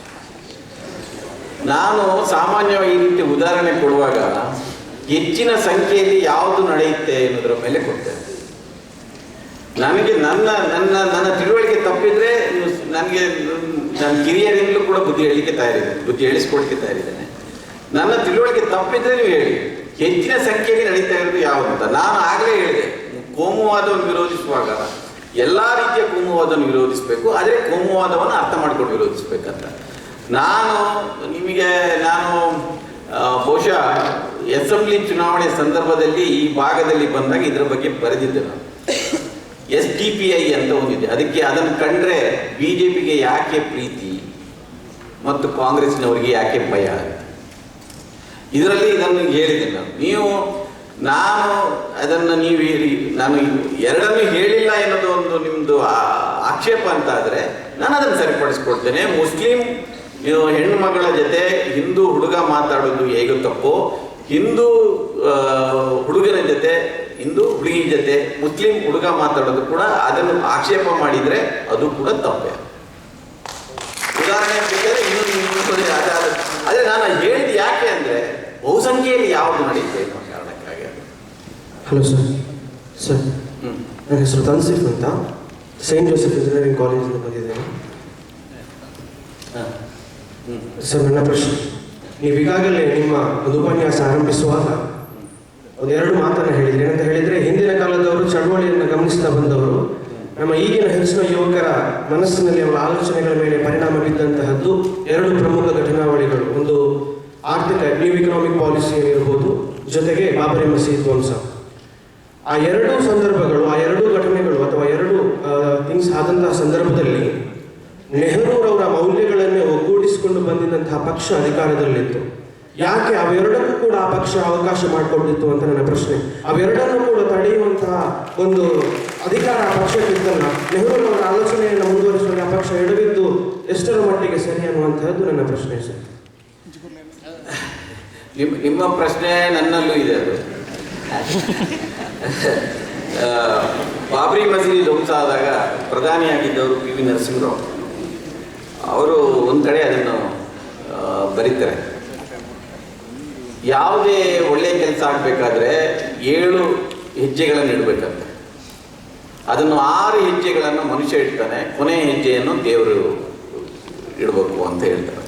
ನಾನು ಸಾಮಾನ್ಯವಾಗಿ ಈ ರೀತಿ ಉದಾಹರಣೆ ಕೊಡುವಾಗ ಹೆಚ್ಚಿನ ಸಂಖ್ಯೆಯಲ್ಲಿ ಯಾವುದು ನಡೆಯುತ್ತೆ ಎನ್ನುವುದರ ಮೇಲೆ ಕೊಡ್ತೇನೆ. ನನಗೆ ನನ್ನ ನನ್ನ ನನ್ನ ತಿಳುವಳಿಕೆ ತಪ್ಪಿದ್ರೆ ನನಗೆ ನನ್ನ ಕಿರಿಯರಿಂದಲೂ ಕೂಡ ಬುದ್ಧಿ ಹೇಳಲಿಕ್ಕೆ ತಯಾರಿದ್ದೇನೆ. ಬುದ್ಧಿ ಹೇಳಿಸ್ಕೊಡ್ಲಿಕ್ಕೆ ತಯಾರಿದ್ದೇನೆ. ನನ್ನ ತಿಳುವಳಿಕೆ ತಪ್ಪಿದ್ರೆ ನೀವು ಹೇಳಿ. ಹೆಚ್ಚಿನ ಸಂಖ್ಯೆಯಲ್ಲಿ ನಡೀತಾ ಇರೋದು ಯಾವುದು ಅಂತ ನಾನು ಆಗಲೇ ಹೇಳಿದೆ, ಕೋಮುವಾದವನ್ನು ವಿರೋಧಿಸುವಾಗ ಎಲ್ಲ ರೀತಿಯ ಕೋಮುವಾದವನ್ನು ವಿರೋಧಿಸಬೇಕು, ಆದರೆ ಕೋಮುವಾದವನ್ನು ಅರ್ಥ ಮಾಡ್ಕೊಂಡು ವಿರೋಧಿಸಬೇಕಂತ. ನಾನು ನಿಮಗೆ, ನಾನು ಬಹುಶಃ ಅಸೆಂಬ್ಲಿ ಚುನಾವಣೆ ಸಂದರ್ಭದಲ್ಲಿ ಈ ಭಾಗದಲ್ಲಿ ಬಂದಾಗ ಇದರ ಬಗ್ಗೆ ಬರೆದಿದ್ದೆ ನಾನು. ಎಸ್ ಡಿ ಪಿ ಐ ಅಂತ ಒಂದಿದೆ ಅದಕ್ಕೆ ಅದನ್ನು ಕಂಡ್ರೆ ಬಿ ಜೆ ಪಿಗೆ ಯಾಕೆ ಪ್ರೀತಿ ಮತ್ತು ಕಾಂಗ್ರೆಸ್ನವರಿಗೆ ಯಾಕೆ ಭಯ? ಇದರಲ್ಲಿ ಇದನ್ನು ಹೇಳಿದೆ ನಾನು. ನೀವು, ನಾನು ಅದನ್ನು ನೀವು ಹೇಳಿ, ನಾನು ಎರಡನ್ನೂ ಹೇಳಿಲ್ಲ ಎನ್ನೋದು ಒಂದು ನಿಮ್ಮದು ಆಕ್ಷೇಪ ಅಂತ ಆದರೆ ನಾನು ಅದನ್ನು ಸರಿಪಡಿಸ್ಕೊಡ್ತೇನೆ. ಮುಸ್ಲಿಂ ಹೆಣ್ಣು ಮಗಳ ಜೊತೆ ಹಿಂದೂ ಹುಡುಗ ಮಾತಾಡೋದು ಹೇಗೂ ತಪ್ಪೋ. ಹಿಂದೂ ಹುಡುಗನ ಜೊತೆ ಹಿಂದೂ ಹುಡುಗಿ ಜೊತೆ ಮುಸ್ಲಿಂ ಹುಡುಗ ಮಾತಾಡೋದು ಕೂಡ ಅದನ್ನು ಆಕ್ಷೇಪ ಮಾಡಿದರೆ ಅದು ಕೂಡ ತಪ್ಪೆ ಉದಾಹರಣೆ ಆದರೆ ನಾನು ಹೇಳಿದ್ ಯಾಕೆ ಅಂದರೆ ಬಹುಸಂಖ್ಯೆಯಲ್ಲಿ ಯಾವುದು ನಡೆಯುತ್ತೆ ಅನ್ನೋ ಕಾರಣಕ್ಕಾಗಿ ಅದು. Hello sir sir. ನನ್ನ ಹೆಸರು ತನ್ಸಿಫ್ ಅಂತ ಸೈಂಟ್ ಜೋಸೆಫ್ ಇಂಜಿನಿಯರಿಂಗ್ ಕಾಲೇಜಿಂದ ಬಂದಿದ್ದೇನೆ. ಸರ್ ನನ್ನ ಪ್ರಶ್ನೆ ನೀವು ಈಗಾಗಲೇ ನಿಮ್ಮ ಒಂದು ಉಪನ್ಯಾಸ ಆರಂಭಿಸುವಾಗ ಒಂದೆರಡು ಮಾತನ್ನು ಹೇಳಿದ್ರೆ. ಏನಂತ ಹೇಳಿದರೆ, ಹಿಂದಿನ ಕಾಲದವರು ಚಳವಳಿಯನ್ನು ಗಮನಿಸ್ತಾ ಬಂದವರು. ನಮ್ಮ ಈಗಿನ ಹೆಚ್ಚಿನ ಯುವಕರ ಮನಸ್ಸಿನಲ್ಲಿ ಅವರ ಆಲೋಚನೆಗಳ ಮೇಲೆ ಪರಿಣಾಮ ಬಿದ್ದಂತಹದ್ದು ಎರಡು ಪ್ರಮುಖ ಘಟನಾವಳಿಗಳು. ಒಂದು ಆರ್ಥಿಕ ನ್ಯೂ ಇಕನಾಮಿಕ್ ಪಾಲಿಸಿ ಇರಬಹುದು ಜೊತೆಗೆ ಬಾಬರಿ ಮಸೀದ್ ಧ್ವಂಸ. ಆ ಎರಡು ಸಂದರ್ಭಗಳು, ಆ ಎರಡು ಘಟನೆಗಳು ಅಥವಾ ಎರಡು ಥಿಂಗ್ಸ್ ಆದಂತಹ ಸಂದರ್ಭದಲ್ಲಿ ನೆಹರೂರವರ ಮೌಲ್ಯಗಳನ್ನೇ ಒಗ್ಗೂಡಿಸಿಕೊಂಡು ಬಂದಿದ್ದಂತಹ ಪಕ್ಷ ಅಧಿಕಾರದಲ್ಲಿತ್ತು. ಯಾಕೆ ಅವೆರಡಕ್ಕೂ ಕೂಡ ಆ ಪಕ್ಷ ಅವಕಾಶ ಮಾಡಿಕೊಂಡಿತ್ತು ಅಂತ ನನ್ನ ಪ್ರಶ್ನೆ. ಅವೆರಡನ್ನೂ ಕೂಡ ತಡೆಯುವಂತಹ ಒಂದು ಅಧಿಕಾರ ಆ ಪಕ್ಷಕ್ಕಿದ್ದಲ್ಲ ಅವರ ಆಲೋಚನೆಯನ್ನು ಮುಂದುವರಿಸುವಲ್ಲಿ ಆ ಪಕ್ಷ ಎಡವಿದ್ದು ಎಷ್ಟರ ಮಟ್ಟಿಗೆ ಸರಿ ಅನ್ನುವಂಥದ್ದು ನನ್ನ ಪ್ರಶ್ನೆ ಸರ್. ನಿಮ್ಮ ನಿಮ್ಮ ಪ್ರಶ್ನೆ ನನ್ನಲ್ಲೂ ಇದೆ ಅದು. ಬಾಬ್ರಿ ಮಸೀದಿ ಧ್ವಂಸ ಆದಾಗ ಪ್ರಧಾನಿಯಾಗಿದ್ದವರು ಪಿ ವಿ ನರಸಿಂಹರಾವ್. ಅವರು ಒಂದು ಕಡೆ ಅದನ್ನು ಬರೀತಾರೆ. ಯಾವುದೇ ಒಳ್ಳೆಯ ಕೆಲಸ ಆಗಬೇಕಾದ್ರೆ ಏಳು ಹೆಜ್ಜೆಗಳನ್ನು ಇಡಬೇಕಂತೆ ಅದನ್ನು ಆರು ಹೆಜ್ಜೆಗಳನ್ನು ಮನುಷ್ಯ ಇಡ್ತಾನೆ ಕೊನೆಯ ಹೆಜ್ಜೆಯನ್ನು ದೇವರು ಇಡಬೇಕು ಅಂತ ಹೇಳ್ತಾರೆ.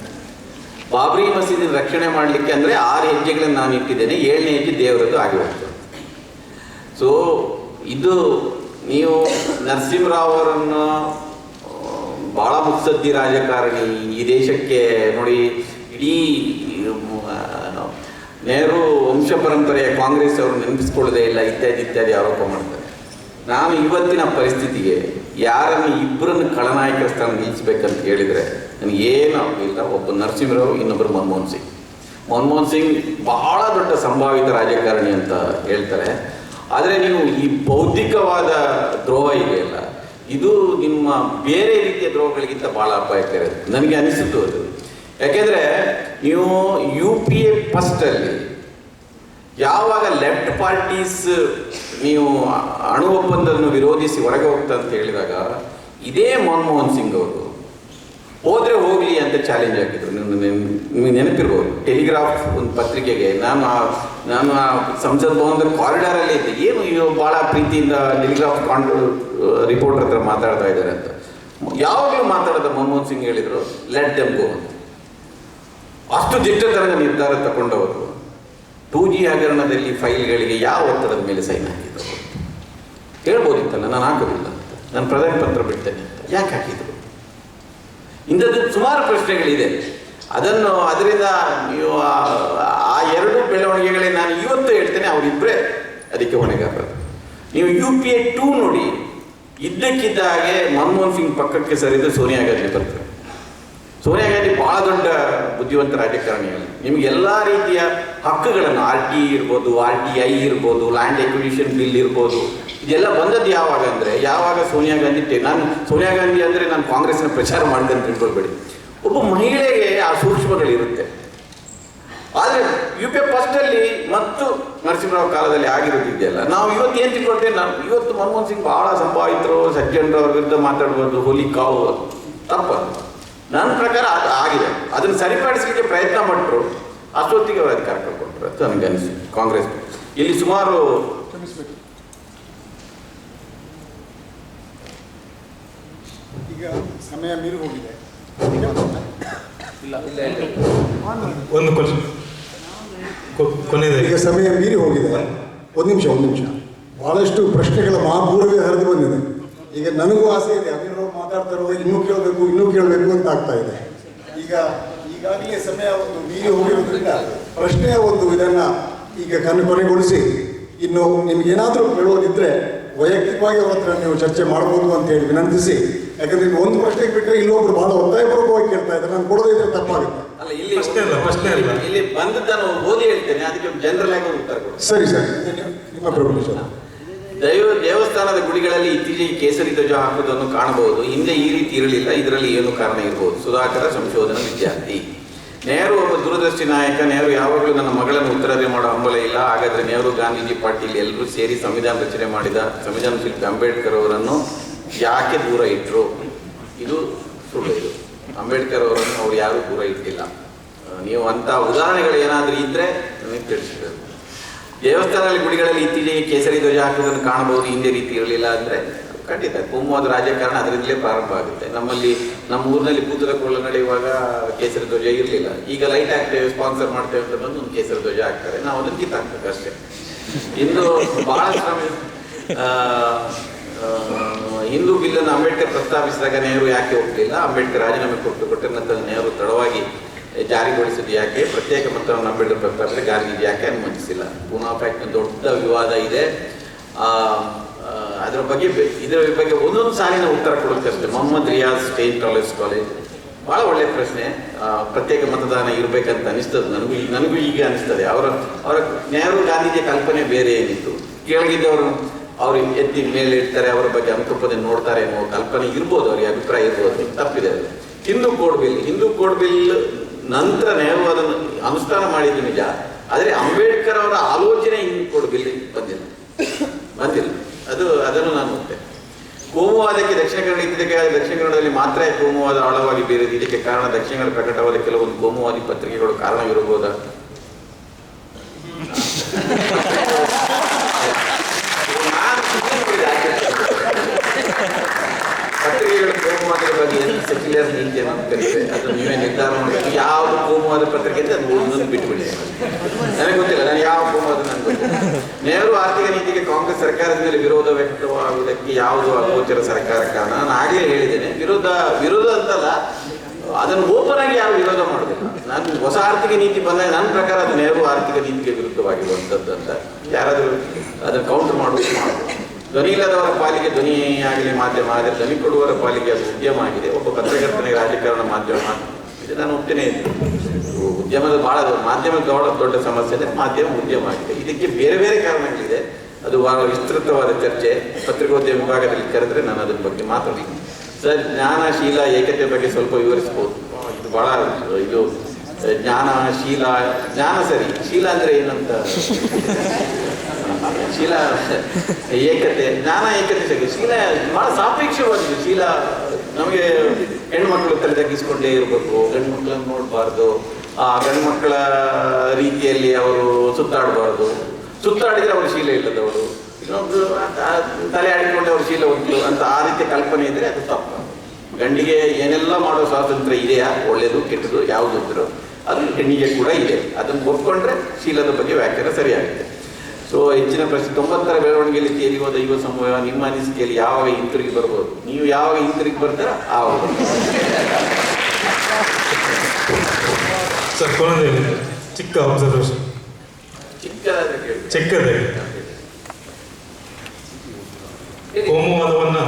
ಬಾಬ್ರಿ ಮಸೀದಿ ರಕ್ಷಣೆ ಮಾಡಲಿಕ್ಕೆ ಅಂದರೆ ಆರು ಹೆಜ್ಜೆಗಳನ್ನು ನಾನು ಇಟ್ಟಿದ್ದೇನೆ, ಏಳನೇ ಹೆಜ್ಜೆ ದೇವರದ್ದು ಆಗಿ ಸೊ ಇದು ನೀವು ನರಸಿಂಹರಾವ್ ಅವರನ್ನು ಭಾಳ ಮುತ್ಸದ್ದಿ ರಾಜಕಾರಣಿ ಈ ದೇಶಕ್ಕೆ ನೋಡಿ, ಇಡೀ ನೆಹರು ವಂಶ ಪರಂಪರೆಯ ಕಾಂಗ್ರೆಸ್ ಅವರು ನೆನಪಿಸ್ಕೊಳ್ಳದೇ ಇಲ್ಲ, ಇತ್ಯಾದಿ ಇತ್ಯಾದಿ ಆರೋಪ ಮಾಡ್ತಾರೆ. ನಾವು ಇವತ್ತಿನ ಪರಿಸ್ಥಿತಿಗೆ ಯಾರನ್ನು ಇಬ್ಬರನ್ನು ಖಳನಾಯಕ ಸ್ಥಾನ ನಿಲ್ಲಿಸಬೇಕಂತ ಹೇಳಿದರೆ ನನಗೇನು ಇಲ್ಲ. ಒಬ್ಬ ನರಸಿಂಹರಾವ್ ಇನ್ನೊಬ್ಬರು ಮನಮೋಹನ್ ಸಿಂಗ್. ಮನಮೋಹನ್ ಸಿಂಗ್ ಬಹಳ ದೊಡ್ಡ ಸಂಭಾವಿತ ರಾಜಕಾರಣಿ ಅಂತ ಹೇಳ್ತಾರೆ. ಆದರೆ ನೀವು ಈ ಬೌದ್ಧಿಕವಾದ ದ್ರೋಹ ಇದೆಯಲ್ಲ, ಇದು ನಿಮ್ಮ ಬೇರೆ ರೀತಿಯ ದ್ರೋಹಗಳಿಗಿಂತ ಭಾಳ ಅಪಾಯಕಾರಿ. ನನಗೆ ಅನಿಸಿತು ಅದು. ಯಾಕೆಂದರೆ ನೀವು ಯು ಪಿ ಎ ಫಸ್ಟಲ್ಲಿ ಯಾವಾಗ ಲೆಫ್ಟ್ ಪಾರ್ಟೀಸ್ ನೀವು ಅಣು ಒಪ್ಪಂದವನ್ನು ವಿರೋಧಿಸಿ ಹೊರಗೆ ಹೋಗ್ತಾ ಅಂತ ಹೇಳಿದಾಗ, ಇದೇ ಮನಮೋಹನ್ ಸಿಂಗ್ ಅವರು ಹೋದ್ರೆ ಹೋಗ್ಲಿ ಅಂತ ಚಾಲೆಂಜ್ ಹಾಕಿದ್ರು. ನಿಮ್ಗೆ ನೆನ್- ನಿಮಗೆ ನೆನಪಿರ್ಬೋದು ಟೆಲಿಗ್ರಾಫ್ ಒಂದು ಪತ್ರಿಕೆಗೆ ನಾನು ನಾನು ಆ ಸಂಸತ್ ಭವನದ ಕಾರಿಡಾರಲ್ಲೇ ಇದ್ದೆ. ಏನು ಇವು ಭಾಳ ಪ್ರೀತಿಯಿಂದ ಟೆಲಿಗ್ರಾಫ್ ಕಾಂಡ್ ರಿಪೋರ್ಟರ್ ಹತ್ರ ಮಾತಾಡ್ತಾ ಇದ್ದಾರೆ ಅಂತ. ಯಾವಾಗಲೂ ಮಾತಾಡೋದ ಮನಮೋಹನ್ ಸಿಂಗ್ ಹೇಳಿದ್ರು ಲೆಟ್ ದೆಮ್ ಅಂತ. ಅಷ್ಟು ದಿಟ್ಟತನದ ನಿರ್ಧಾರ ತಗೊಂಡವರು ಟೂ ಜಿ ಹಗರಣದಲ್ಲಿ ಫೈಲ್ಗಳಿಗೆ ಯಾವ ಒತ್ತಡದ ಮೇಲೆ ಸೈನ್ ಹಾಕಿದ್ರು? ಹೇಳ್ಬೋದಿತ್ತಲ್ಲ, ನಾನು ಹಾಕೋದಿಲ್ಲ ನಾನು ಪ್ರಧಾನ ಪತ್ರ ಬಿಡ್ತೇನೆ ಅಂತ. ಯಾಕೆ ಹಾಕಿದ್ರು? ಇಂಥದ್ದು ಸುಮಾರು ಪ್ರಶ್ನೆಗಳಿದೆ. ಅದನ್ನು ಅದರಿಂದ ನೀವು ಆ- ಆ ಎರಡು ಬೆಳವಣಿಗೆಗಳೇ ನಾನು ಇವತ್ತು ಹೇಳ್ತೇನೆ ಅವರಿಬ್ಬರೇ ಅದಕ್ಕೆ ಹೊಣೆಗಾರರು. ನೀವು ಯು ಪಿ ಎ ಟೂ ನೋಡಿ, ಇದ್ದಕ್ಕಿದ್ದ ಹಾಗೆ ಮನಮೋಹನ್ ಸಿಂಗ್ ಪಕ್ಕಕ್ಕೆ ಸರಿದು ಸೋನಿಯಾ ಗಾಂಧಿ ಬರ್ತಾರೆ. ಸೋನಿಯಾ ಗಾಂಧಿ ಬಹಳ ದೊಡ್ಡ ಬುದ್ಧಿವಂತ ರಾಜಕಾರಣಿಯಲ್ಲಿ ನಿಮ್ಗೆ ಎಲ್ಲ ರೀತಿಯ ಹಕ್ಕುಗಳನ್ನು ಆರ್ ಟಿ ಇರ್ಬೋದು, ಆರ್ ಟಿ ಐ ಇರ್ಬೋದು ಲ್ಯಾಂಡ್ ಎಕ್ವಿಡಿಷನ್ ಬಿಲ್ ಇರ್ಬೋದು, ಇದೆಲ್ಲ ಬಂದದ್ದು ಯಾವಾಗ ಅಂದರೆ, ಯಾವಾಗ ಸೋನಿಯಾ ಗಾಂಧಿ ನಾನು ಸೋನಿಯಾ ಗಾಂಧಿ ಅಂದರೆ ನಾನು ಕಾಂಗ್ರೆಸ್ನ ಪ್ರಚಾರ ಮಾಡಿದೆ ಅಂತ ತಿಳ್ಕೊಳ್ಬೇಡಿ. ಒಬ್ಬ ಮಹಿಳೆಗೆ ಆ ಸೂಕ್ಷ್ಮಗಳಿರುತ್ತೆ. ಆದರೆ ಯು ಪಿ ಫಸ್ಟಲ್ಲಿ ಮತ್ತು ನರಸಿಂಹರಾವ್ ಕಾಲದಲ್ಲಿ ಆಗಿರೋದಿದೆಯಲ್ಲ, ನಾವು ಇವತ್ತು ಏನು ತಿಳ್ಕೊಳ್ತೇವೆ? ನಾವು ಇವತ್ತು ಮನಮೋಹನ್ ಸಿಂಗ್ ಬಹಳ ಸಂಭಾವಿತರು ಸಜ್ಜನರು ಅವ್ರ ವಿರುದ್ಧ ಮಾತಾಡ್ಬೋದು ಹೋಲಿ ಕಾವು ತಪ್ಪದು ನನ್ನ ಪ್ರಕಾರ ಅದು ಆಗಿದೆ. ಅದನ್ನು ಸರಿಪಡಿಸಲಿಕ್ಕೆ ಪ್ರಯತ್ನ ಪಟ್ಟರು ಅಷ್ಟೊತ್ತಿಗೆ ಅವರು ಅಧಿಕಾರ ಕಳ್ಕೊಂಡ್ರು ಅಂತ ನನಗೆ ಅನಿಸಿತು ಕಾಂಗ್ರೆಸ್ ಇಲ್ಲಿ ಸುಮಾರು ಈಗ ಸಮಯ ಮೀರಿ ಹೋಗಿದೆ. ಒಂದು ಕ್ವಶನ್ ಈಗ ಸಮಯ ಮೀರಿ ಹೋಗಿದೆ. ಒಂದು ನಿಮಿಷ ಒಂದು ನಿಮಿಷ. ಬಹಳಷ್ಟು ಪ್ರಶ್ನೆಗಳ ಮಾಪೂರ್ವೇ ಹರಿದು ಬಂದಿದೆ. ಈಗ ನನಗೂ ಆಸೆ ಇದೆ ಅವಿರೋ ಮಾತಾಡ್ತಾ ಇರೋದು ಇನ್ನೂ ಕೇಳಬೇಕು ಇನ್ನೂ ಕೇಳಬೇಕು ಅಂತ ಆಗ್ತಾ ಇದೆ. ಈಗ ಈಗಾಗಲೇ ಸಮಯ ಒಂದು ಮೀರಿ ಹೋಗಿರೋದ್ರಿಂದ ಪ್ರಶ್ನೆಯ ಒಂದು ಇದನ್ನ ಈಗ ಕಣ್ಣು ಕೊನೆಗೊಳಿಸಿ ಇನ್ನು ನಿಮ್ಗೇನಾದರೂ ಕೇಳೋದಿದ್ರೆ ವೈಯಕ್ತಿಕವಾಗಿ ಅವ್ರ ಹತ್ರ ನೀವು ಚರ್ಚೆ ಮಾಡ್ಬೋದು ಅಂತ ಹೇಳಿ ವಿನಂತಿಸಿ. ಯಾಕಂದ್ರೆ ಈಗ ಒಂದು ಪ್ರಶ್ನೆಗೆ ಬಿಟ್ಟರೆ ಇಲ್ಲೊಬ್ರು ಬಹಳ ಒತ್ತಾಯಪೂರ್ವಕವಾಗಿ ಕೇಳ್ತಾ ಇದ್ದಾರೆ. ನಾನು ಕೊಡದೇ ಇದ್ರೆ ತಪ್ಪಾಗುತ್ತೆ. ಅಲ್ಲ ಇಲ್ಲಿ ಪ್ರಶ್ನೆ ಅಲ್ಲ, ಪ್ರಶ್ನೆ ಅಲ್ಲ. ಇಲ್ಲಿ ಬಂದದ್ದನ್ನು ಓದಿ ಹೇಳ್ತೇನೆ ಅದಕ್ಕೆ ಜನರಲ್ ಆಗಿ ಉತ್ತರ ಕೊಡಿ. ಸರಿ ಸರ್. ನಿಮ್ಮ ಪ್ರೊಫೆಸರ್ ದೈವ ದೇವಸ್ಥಾನದ ಗುಡಿಗಳಲ್ಲಿ ಇತ್ತೀಚೆಗೆ ಕೇಸರಿ ಧ್ವಜ ಹಾಕುವುದನ್ನು ಕಾಣಬಹುದು. ಹಿಂದೆ ಈ ರೀತಿ ಇರಲಿಲ್ಲ. ಇದರಲ್ಲಿ ಏನು ಕಾರಣ ಇರಬಹುದು? ಸುಧಾಕರ ಸಂಶೋಧನಾ ವಿದ್ಯಾರ್ಥಿ. ನೆಹರು ಒಬ್ಬ ದೂರದರ್ಶಿ ನಾಯಕ. ನೆಹರು ಯಾವಾಗಲೂ ನನ್ನ ಮಗಳನ್ನು ಉತ್ತರಾದಿ ಮಾಡೋ ಹಂಬಲ ಇಲ್ಲ. ಹಾಗಾದ್ರೆ ನೆಹರು ಗಾಂಧೀಜಿ ಪಾಟೀಲ್ ಎಲ್ಲರೂ ಸೇರಿ ಸಂವಿಧಾನ ರಚನೆ ಮಾಡಿದ ಸಂವಿಧಾನ ಶಿಲ್ಪಿ ಅಂಬೇಡ್ಕರ್ ಅವರನ್ನು ಯಾಕೆ ದೂರ ಇಟ್ಟರು ಇದು ಸುಳ್ಳು ಇದು. ಅಂಬೇಡ್ಕರ್ ಅವರನ್ನು ಅವ್ರು ಯಾರೂ ದೂರ ಇಟ್ಟಿಲ್ಲ. ನೀವು ಅಂತ ಉದಾಹರಣೆಗಳು ಏನಾದರೂ ಇದ್ದರೆ ನನಗೆ ತಿಳಿಸಿದರು ದೇವಸ್ಥಾನದಲ್ಲಿ ಗುಡಿಗಳಲ್ಲಿ ಇತ್ತೀಚೆಗೆ ಕೇಸರಿ ಧ್ವಜ ಹಾಕುವುದನ್ನು ಕಾಣಬಹುದು, ಹಿಂದೆ ರೀತಿ ಇರಲಿಲ್ಲ ಅಂದ್ರೆ ಖಂಡಿತ ಕೋಮುವಾದ ರಾಜಕಾರಣ ಅದರಿಂದಲೇ ಪ್ರಾರಂಭ ಆಗುತ್ತೆ. ನಮ್ಮಲ್ಲಿ, ನಮ್ಮ ಊರಿನಲ್ಲಿ ಕೂತದ ಕೊಳ್ಳ ನಡೆಯುವಾಗ ಕೇಸರಿ ಧ್ವಜ ಇರಲಿಲ್ಲ. ಈಗ ಲೈಟ್ ಹಾಕ್ತೇವೆ ಸ್ಪಾನ್ಸರ್ ಮಾಡ್ತೇವೆ ಅಂತ ಬಂದು ಒಂದು ಕೇಸರಿ ಧ್ವಜ ಹಾಕ್ತಾರೆ. ನಾವು ಅದನ್ನು ಕಿತ್ತಾಕ್ಬೇಕು ಅಷ್ಟೇ. ಇಂದು ಬಹಳ ಶ್ರಮ ಹಿಂದೂ ಬಿಲ್ಲನ್ನು ಅಂಬೇಡ್ಕರ್ ಪ್ರಸ್ತಾಪಿಸಿದಾಗ ನೆಹರು ಯಾಕೆ ಹೋಗ್ಲಿಲ್ಲ? ಅಂಬೇಡ್ಕರ್ ರಾಜೀನಾಮೆ ಕೊಟ್ಟು ಕೊಟ್ಟಿದ್ದ ನಂತರ ನೆಹರು ತಡವಾಗಿ ಜಾರಿಗೊಳಿಸಿದ್ದು ಯಾಕೆ? ಪ್ರತ್ಯೇಕ ಮತವನ್ನು ಅಂಬೇಡ್ಕರ್ ಪ್ರಕಾರದಲ್ಲಿ ಗಾಂಧೀಜಿ ಯಾಕೆ ಅನುಮತಿಸಿಲ್ಲ? ಪೂನಾ ಫ್ಯಾಕ್ಟ್ನ ದೊಡ್ಡ ವಿವಾದ ಇದೆ. ಅದರ ಬಗ್ಗೆ ಇದರ ಬಗ್ಗೆ ಒಂದೊಂದು ಸಾಲಿನ ಉತ್ತರ ಕೊಡುತ್ತೆ Mohammed Riyaz state college college. ಭಾಳ ಒಳ್ಳೆಯ ಪ್ರಶ್ನೆ. ಪ್ರತ್ಯೇಕ ಮತದಾನ ಇರಬೇಕಂತ ಅನಿಸ್ತದೆ. ನನಗೂ ನನಗೂ ಈಗ ಅನಿಸ್ತದೆ. ಅವರ ಅವರ ನೆಹರು ಗಾಂಧೀಜಿಯ ಕಲ್ಪನೆ ಬೇರೆ ಏನಿತ್ತು? ಕೆಳಗಿದ್ದವರು ಅವರು ಎತ್ತಿ ಮೇಲೆ ಇಡ್ತಾರೆ, ಅವರ ಬಗ್ಗೆ ಅನುಕಂಪನೆ ನೋಡ್ತಾರೆ ಅನ್ನೋ ಕಲ್ಪನೆ ಇರ್ಬೋದು. ಅವರಿಗೆ ಅಭಿಪ್ರಾಯ ಇರ್ಬೋದು. ತಪ್ಪಿದೆ Hindu code bill Hindu code bill ನಂತರ ನೆಹರು ಅದನ್ನು ಅನುಷ್ಠಾನ ಮಾಡಿದ್ದು ನಿಜ. ಆದರೆ ಅಂಬೇಡ್ಕರ್ ಅವರ ಆಲೋಚನೆ ಹಿಂಗೆ ಕೊಡಬಿಲ್ಲ ಬಿಲ್ ಬಂದಿಲ್ಲ. ಬಂದಿಲ್ಲ. ಅದು, ಅದನ್ನು ನಾನು ಒಪ್ತೆ ಕೋಮುವಾದಕ್ಕೆ ದಕ್ಷಿಣ ಕನ್ನಡ ಇದ್ದಕ್ಕೆ ದಕ್ಷಿಣ ಕನ್ನಡದಲ್ಲಿ ಮಾತ್ರ ಕೋಮುವಾದ ಆಳವಾಗಿ ಬೇರೆ ಇದಕ್ಕೆ ಕಾರಣ ದಕ್ಷಿಣ ಕನ್ನಡ ಪ್ರಕಟವಾದ ಕೆಲವೊಂದು ಕೋಮುವಾದಿ ಪತ್ರಿಕೆಗಳು ಕಾರಣವಿರಬಹುದಾ ಸುಮ್ಮನೆ ನೋಡಿದೆ ಆಚೆ. ಪತ್ರಿಕೆಗಳು ಕೋಮುವಾದದ ಬಗ್ಗೆ ಕರೀತಾರೆ ಅದು ನೀವೇ ನಿರ್ಧಾರ ಮಾಡಬೇಕು. ಯಾವುದು ಕೋಮುವಾದ ಪತ್ರಿಕೆ ಅಂತ ಒಂದೊಂದು ನನಗೆ ಗೊತ್ತಿಲ್ಲ ನಾನು ಯಾವ ಕೋಮುವಾದ ನನಗೆ ನೆಹರು ಆರ್ಥಿಕ ನೀತಿಗೆ ಕಾಂಗ್ರೆಸ್ ಸರ್ಕಾರದ ಮೇಲೆ ವಿರೋಧ ವ್ಯಕ್ತವಾಗುವುದಕ್ಕೆ ಯಾವುದು ಅಗೋಚರ ಸರ್ಕಾರ ಕಾರಣ? ನಾನು ಆಗಲೇ ಹೇಳಿದ್ದೇನೆ, ವಿರೋಧ ವಿರೋಧ ಅಂತಲ್ಲ, ಅದನ್ನು ಓಪನ್ ಆಗಿ ಯಾರು ವಿರೋಧ ಮಾಡೋದಿಲ್ಲ. ನಾನು ಹೊಸ ಆರ್ಥಿಕ ನೀತಿ ಬಂದಾಗ ನನ್ನ ಪ್ರಕಾರ ಅದು ನೆಹರು ಆರ್ಥಿಕ ನೀತಿಗೆ ವಿರುದ್ಧವಾಗಿರುವಂಥದ್ದು ಅಂತ. ಯಾರಾದರೂ ಅದನ್ನು ಕೌಂಟರ್ ಮಾಡ್ಬೋದು. ಧ್ವನಿ ಇಲ್ಲದವರ ಪಾಲಿಗೆ ಧ್ವನಿಯಾಗಲಿ ಮಾಧ್ಯಮ, ಆದರೆ ಧ್ವನಿ ಕೊಡುವವರ ಪಾಲಿಗೆ ಅದು ಉದ್ಯಮ ಆಗಿದೆ. ಪತ್ರಕರ್ತನಿಗೆ ರಾಜಕಾರಣ ಮಾಧ್ಯಮ. ಇದು ನಾನು ಒಪ್ತೇನೆ ಉದ್ಯಮದ ಬಹಳ ಮಾಧ್ಯಮ ದೊಡ್ಡ ದೊಡ್ಡ ಸಮಸ್ಯೆ ಮಾಧ್ಯಮ ಉದ್ಯಮ ಆಗಿದೆ. ಇದಕ್ಕೆ ಬೇರೆ ಬೇರೆ ಕಾರಣಗಳಿದೆ. ಅದು ವಿಸ್ತೃತವಾದ ಚರ್ಚೆ. ಪತ್ರಿಕೋದ್ಯಮ ವಿಭಾಗದಲ್ಲಿ ಕರೆದ್ರೆ ನಾನು ಅದ್ರ ಬಗ್ಗೆ ಮಾತಾಡ್ತೀನಿ. ಸರ್ ಜ್ಞಾನ ಶೀಲ ಏಕತೆ ಬಗ್ಗೆ ಸ್ವಲ್ಪ ವಿವರಿಸ್ಬೋದು. ಇದು ಬಹಳ, ಇದು ಜ್ಞಾನ ಶೀಲ ಜ್ಞಾನ ಸರಿ, ಶೀಲ ಅಂದ್ರೆ ಏನಂತ? ಶೀಲ, ಏಕತೆ, ಜ್ಞಾನ ಏಕತೆ ಶೀಲ ಬಹಳ ಸಾಪೇಕ್ಷವಾಗಿದೆ. ಶೀಲ ನಮಗೆ ಹೆಣ್ಮಕ್ಳು ತಲೆ ತಗ್ಗಿಸ್ಕೊಂಡೇ ಇರಬೇಕು. ಗಂಡು ಮಕ್ಕಳನ್ನು ನೋಡಬಾರ್ದು. ಆ ಗಂಡು ಮಕ್ಕಳ ರೀತಿಯಲ್ಲಿ ಅವರು ಸುತ್ತಾಡಬಾರ್ದು. ಸುತ್ತಾಡಿದರೆ ಅವರು ಶೀಲ ಇಲ್ಲದವರು. ಆ ತಲೆ ಆಡಿಕೊಂಡು ಅವರು ಶೀಲ ಉಂಟು ಅಂತ ಆ ರೀತಿಯ ಕಲ್ಪನೆ ಇದ್ರೆ ಅದು ತಪ್ಪು. ಗಂಡಿಗೆ ಏನೆಲ್ಲ ಮಾಡೋ ಸ್ವಾತಂತ್ರ್ಯ ಇದೆಯಾ? ಒಳ್ಳೆಯದು ಕೆಟ್ಟದು ಯಾವುದಿದ್ರು ಅದು ಹೆಣ್ಣಿಗೆ ಕೂಡ ಇದೆ. ಅದನ್ನು ಒಪ್ಕೊಂಡ್ರೆ ಶೀಲದ ಬಗ್ಗೆ ವ್ಯಾಖ್ಯಾನ ಸರಿಯಾಗುತ್ತೆ. ಸೊ ಹೆಚ್ಚಿನ ಪ್ರಶ್ನೆ ತೊಂಬತ್ತರ ಬೆಳವಣಿಗೆಯಲ್ಲಿ ತೇರಿ ಹೋದ ಯುವ ಸಮೂಹ ನಿಮ್ಮ ಅನಿಸಿಕೆಯಲ್ಲಿ ಯಾವಾಗ ಹಿಂತಿರುಗಿ ಬರ್ಬೋದು? ನೀವು ಯಾವಾಗ ಹಿಂತಿರುಗಿ ಬರ್ತೀರಾ? ಆವಾಗ. ಸರ್ ಕೊನೆಯಲ್ಲಿ ಚಿಕ್ಕ ಅಬ್ಸರ್ವೇಷನ್ ಚಿಕ್ಕದಾದ ಕೋಮುವಾದವನ್ನ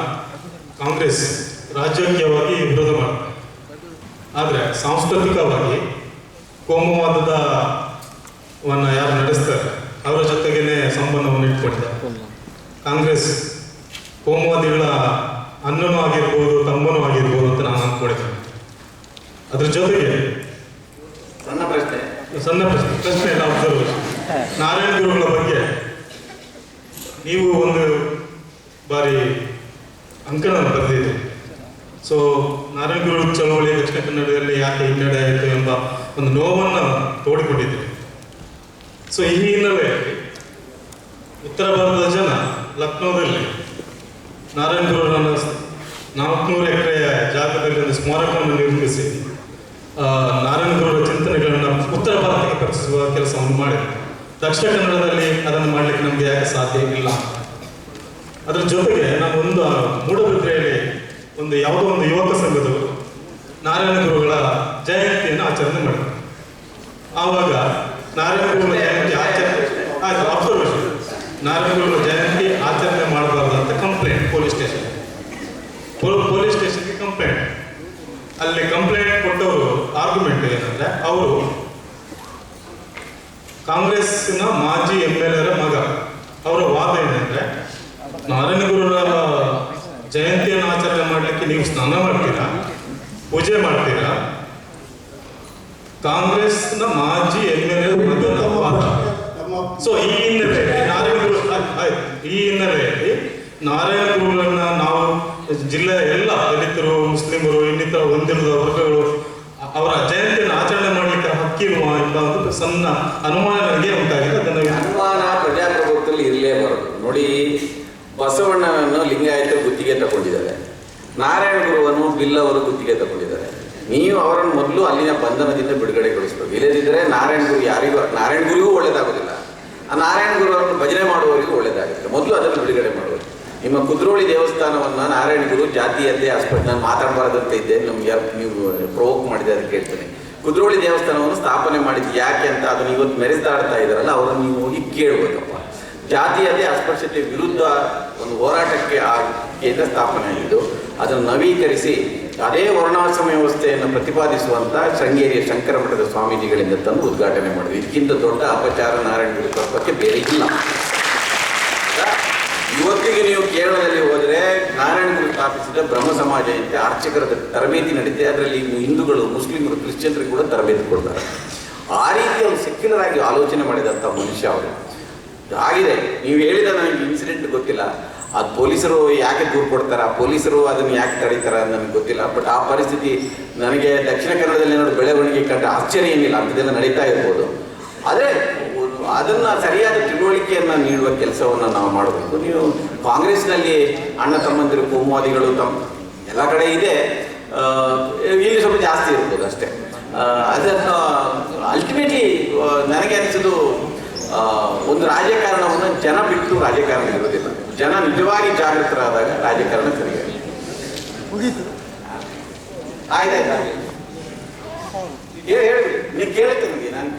ಕಾಂಗ್ರೆಸ್ ರಾಜಕೀಯವಾಗಿ ವಿರೋಧ ಮಾಡ ಆದರೆ ಸಾಂಸ್ಕೃತಿಕವಾಗಿ ಕೋಮುವಾದದ ಯಾರು ನಡೆಸ್ತಾರೆ? ಅವರ ಜೊತೆಗೇನೆ ಸಂಬಂಧವನ್ನು ಇಟ್ಕೊಂಡಿದೆ ಕಾಂಗ್ರೆಸ್ ಕೋಮುವಾದಿಗಳ ಅನ್ನನೂ ಆಗಿರ್ಬೋದು ತಮ್ಮನೂ ಆಗಿರ್ಬೋದು ಅಂತ ನಾನು ಅಂದ್ಕೊಂಡಿದ್ದೇನೆ ಅದ್ರ ಜೊತೆಗೆ ಸಣ್ಣ ಪ್ರಶ್ನೆ. ಸಣ್ಣ ಪ್ರಶ್ನೆ ಪ್ರಶ್ನೆ ಇಲ್ಲ ಅಬ್ಸರ್ವೇಷನ್ ನಾರಾಯಣ ಗುರುಗಳ ಬಗ್ಗೆ ನೀವು ಒಂದು ಬಾರಿ ಅಂಕಣ ಬರೆದಿದ್ರಿ. ಸೊ ನಾರಾಯಣ ಗುರು ಚಳವಳಿ ದಕ್ಷಿಣ ಕನ್ನಡದಲ್ಲಿ ಯಾಕೆ ಹಿನ್ನಡೆ ಆಯಿತು ಎಂಬ ಒಂದು ನೋವನ್ನು ತೋಡಿಕೊಂಡಿದ್ದೀರಿ ಸೊ ಈ ಹಿನ್ನೆಲೆಯಲ್ಲಿ ಉತ್ತರ ಭಾರತದ ಜನ ಲಕ್ನೋದಲ್ಲಿ ನಾರಾಯಣ ಗುರುರನ್ನ ನಾಲ್ಕುನೂರು ಎಕರೆಯ ಜಾಗದಲ್ಲಿ ಒಂದು ಸ್ಮಾರಕವನ್ನು ನಿರ್ಮಿಸಿ ಆ, ನಾರಾಯಣ ಗುರುರ ಚಿಂತನೆಗಳನ್ನು ಉತ್ತರ ಭಾರತಕ್ಕೆ ಪರಿಚಿಸುವ ಕೆಲಸವನ್ನು ಮಾಡಿ ದಕ್ಷಿಣ ಕನ್ನಡದಲ್ಲಿ ಅದನ್ನು ಮಾಡಲಿಕ್ಕೆ ನಮಗೆ ಯಾಕೆ ಸಾಧ್ಯ ಇಲ್ಲ? ಅದರ ಜೊತೆಗೆ ನಾವು ಒಂದು ಮೂಡಬಿದ್ರೆಯಲ್ಲಿ ಒಂದು ಯಾವುದೋ ಒಂದು ಯುವಕ ಸಂಘದವರು ನಾರಾಯಣ ಗುರುಗಳ ಜಯಂತಿಯನ್ನು ಆಚರಣೆ ಮಾಡಿದರು. ಆವಾಗ ನಾರಾಯಣ ಗುರುಗಳ ಜಯಂತಿ ಆಚರಣೆ ಆಯ್ತು ಅಬ್ಸರ್ವೇಷನ್ ನಾರಾಯಣ ಗುರುಗಳ ಜಯಂತಿ ಆಚರಣೆ ಮಾಡಬಾರ್ದು ಅಂತ ಕಂಪ್ಲೇಂಟ್ ಪೊಲೀಸ್ ಸ್ಟೇಷನ್ ಪೊಲೀಸ್ ಸ್ಟೇಷನ್ಗೆ ಕಂಪ್ಲೇಂಟ್ ಅಲ್ಲಿ ಕಂಪ್ಲೇಂಟ್ ಕೊಟ್ಟವರು ಆರ್ಗ್ಯುಮೆಂಟ್ ಏನಂದ್ರೆ ಅವರು ಕಾಂಗ್ರೆಸ್ನ ಮಾಜಿ ಎಂ ಎಲ್ ಎರ ಮಗ. ಅವರ ವಾದ ಏನಂದ್ರೆ ನಾರಾಯಣಗುರುರ ಜಯಂತಿಯನ್ನು ಆಚರಣೆ ಮಾಡಲಿಕ್ಕೆ ನೀವು ಸ್ನಾನ ಮಾಡ್ತೀರಾ? ಪೂಜೆ ಮಾಡ್ತೀರಾ? ಕಾಂಗ್ರೆಸ್ನ ಮಾಜಿ ಎಂ ಎಲ್ ಎ ಮಗನ ವಾದ. ಸೊ ಈ ಹಿನ್ನೆಲೆಯಲ್ಲಿ ಈ ಹಿನ್ನೆಲೆಯಲ್ಲಿ ನಾರಾಯಣ ಗುರುಗಳನ್ನ ನಾವು ಜಿಲ್ಲೆಯ ಎಲ್ಲ ದಲಿತರು, ಮುಸ್ಲಿಮರು, ಇನ್ನಿತರ ಹೊಂದಿರದ ವರ್ಗಗಳು, ಅವರ ಜಯಂತಿಯನ್ನು ಆಚರಣೆ ಮಾಡಲಿಕ್ಕೆ ಹಕ್ಕಿಲ್ವಾ ಎಂಬ ಒಂದು ಸಣ್ಣ ಅನುಮಾನ ನನಗೆ ಉಂಟಾಗಿದೆ. ಅದನ್ನು ಅನುಮಾನ ಪ್ರಜಾಪ್ರಭುತ್ವದಲ್ಲಿ ಇರಲೇಬಾರದು ನೋಡಿ, ಬಸವಣ್ಣನನ್ನು ಲಿಂಗಾಯತ ಗುತ್ತಿಗೆ ತಗೊಂಡಿದ್ದಾರೆ. ನಾರಾಯಣ ಗುರುವನ್ನು ಬಿಲ್ಲವರು ಗುತ್ತಿಗೆ ತಗೊಂಡಿದ್ದಾರೆ. ನೀವು ಅವರನ್ನು ಮೊದಲು ಅಲ್ಲಿನ ಬಂಧನದಿಂದ ಬಿಡುಗಡೆಗೊಳಿಸಬೇಕು. ಇಲ್ಲದಿದ್ದರೆ ನಾರಾಯಣ ಗುರು ಯಾರಿಗೂ ನಾರಾಯಣ ಗುರಿಗೂ ಒಳ್ಳೇದಾಗೋದಿಲ್ಲ. ನಾರಾಯಣ ಗುರು ಅವರನ್ನು ಭಜನೆ ಮಾಡುವವರಿಗೆ ಒಳ್ಳೇದಾಗುತ್ತೆ ಮೊದಲು ಅದನ್ನು ಬಿಡುಗಡೆ ಮಾಡುವುದು ನಿಮ್ಮ ಕುದ್ರೋಳಿ ದೇವಸ್ಥಾನವನ್ನು ನಾರಾಯಣ ಗುರು ಜಾತೀಯತೆ ಹಾಸ್ಪಿಟಲ್ ನಾನು ಮಾತಾಡಬಾರದಂತೆ ಇದ್ದೆ, ನಮ್ಗೆ ನೀವು ಪ್ರವೋಕ್ ಮಾಡಿದೆ ಅದಕ್ಕೆ ಹೇಳ್ತೇನೆ. ಕುದ್ರೋಳಿ ದೇವಸ್ಥಾನವನ್ನು ಸ್ಥಾಪನೆ ಮಾಡಿದ್ದು ಯಾಕೆ ಅಂತ ಅದನ್ನು ಇವತ್ತು ಮೆರೆಸ್ತಾಡ್ತಾ ಇದ್ದಾರಲ್ಲ, ಅವರನ್ನು ನೀವು ಹೋಗಿ ಕೇಳಬೇಕಪ್ಪ. ಜಾತಿಯಲ್ಲೇ ಅಸ್ಪೃಶ್ಯತೆ ವಿರುದ್ಧ ಒಂದು ಹೋರಾಟಕ್ಕೆ ಆ ಕೇಂದ್ರ ಸ್ಥಾಪನೆ ಆಗಿದ್ದು, ಅದನ್ನು ನವೀಕರಿಸಿ ಅದೇ ವರ್ಣಾಶ್ರಮ ವ್ಯವಸ್ಥೆಯನ್ನು ಪ್ರತಿಪಾದಿಸುವಂತ ಶೃಂಗೇರಿಯ ಶಂಕರ ಮಠದ ಸ್ವಾಮೀಜಿಗಳಿಂದ ತಂದು ಉದ್ಘಾಟನೆ ಮಾಡಿದ್ವಿ. ಇದಕ್ಕಿಂತ ದೊಡ್ಡ ಅಪಚಾರ ನಾರಾಯಣ ತತ್ವಕ್ಕೆ ಬೇರೆ ಇಲ್ಲ. ಇವತ್ತಿಗೆ ನೀವು ಕೇರಳದಲ್ಲಿ ಹೋದರೆ ನಾರಾಯಣ ಗುರು ಸ್ಥಾಪಿಸಿದ ಬ್ರಹ್ಮ ಸಮಾಜ ಅಂತ ಅರ್ಚಕರ ತರಬೇತಿ ನಡೀತೆ, ಅದರಲ್ಲಿ ಹಿಂದೂಗಳು, ಮುಸ್ಲಿಮರು ಕ್ರಿಶ್ಚಿಯನ್ರಿಗೆ ಕೂಡ ತರಬೇತಿ ಕೊಡ್ತಾರೆ. ಆ ರೀತಿ ಅವರು ಸೆಕ್ಯುಲರ್ ಆಗಿ ಆಲೋಚನೆ ಮಾಡಿದಂಥ ಮನುಷ್ಯ ಅವರು. ಆಗಿದೆ. ನೀವು ಹೇಳಿದ ನನಗೆ ಇನ್ಸಿಡೆಂಟ್ ಗೊತ್ತಿಲ್ಲ. ಅದು ಪೊಲೀಸರು ಯಾಕೆ ದೂರು ಕೊಡ್ತಾರ? ಪೊಲೀಸರು ಅದನ್ನು ಯಾಕೆ ತಡೀತಾರೆ ನನಗೆ ಗೊತ್ತಿಲ್ಲ. ಬಟ್ ಆ ಪರಿಸ್ಥಿತಿ ನನಗೆ ದಕ್ಷಿಣ ಕನ್ನಡದಲ್ಲಿ ಏನಾದ್ರು ಬೆಳವಣಿಗೆ ಕಂಡ ಆಶ್ಚರ್ಯ ಏನಿಲ್ಲ. ಅಂಥದ್ದೆಲ್ಲ ನಡೀತಾ ಇರ್ಬೋದು. ಆದರೆ ಅದನ್ನ ಸರಿಯಾದ ತಿಳುವಳಿಕೆಯನ್ನ ನೀಡುವ ಕೆಲಸವನ್ನು ನಾವು ಮಾಡಬೇಕು. ನೀವು ಕಾಂಗ್ರೆಸ್ನಲ್ಲಿ ಅಣ್ಣ ತಮ್ಮಂದಿರು, ಕೋಮುವಾದಿಗಳು ತಮ್ಮ ಎಲ್ಲ ಕಡೆ ಇದೆ. ಇಲ್ಲಿ ಸ್ವಲ್ಪ ಜಾಸ್ತಿ ಇರ್ಬೋದು ಅಷ್ಟೇ. ಅದನ್ನು ಅಲ್ಟಿಮೇಟ್ಲಿ ನನಗೆ ಅನಿಸೋದು ಒಂದು ರಾಜಕಾರಣವನ್ನು ಜನ ಬಿಟ್ಟು ರಾಜಕಾರಣ ಇರೋದಿಲ್ಲ ಜನ ನಿಜವಾಗಿ ಜಾಗೃತರಾದಾಗ ರಾಜಕಾರಣ ಸರಿಯಾಗಿ ಆಯ್ತಾಯ್ತಾ ಏ ಹೇಳಿ ನೀವು ಕೇಳುತ್ತೆ ನನಗೆ ನಾನು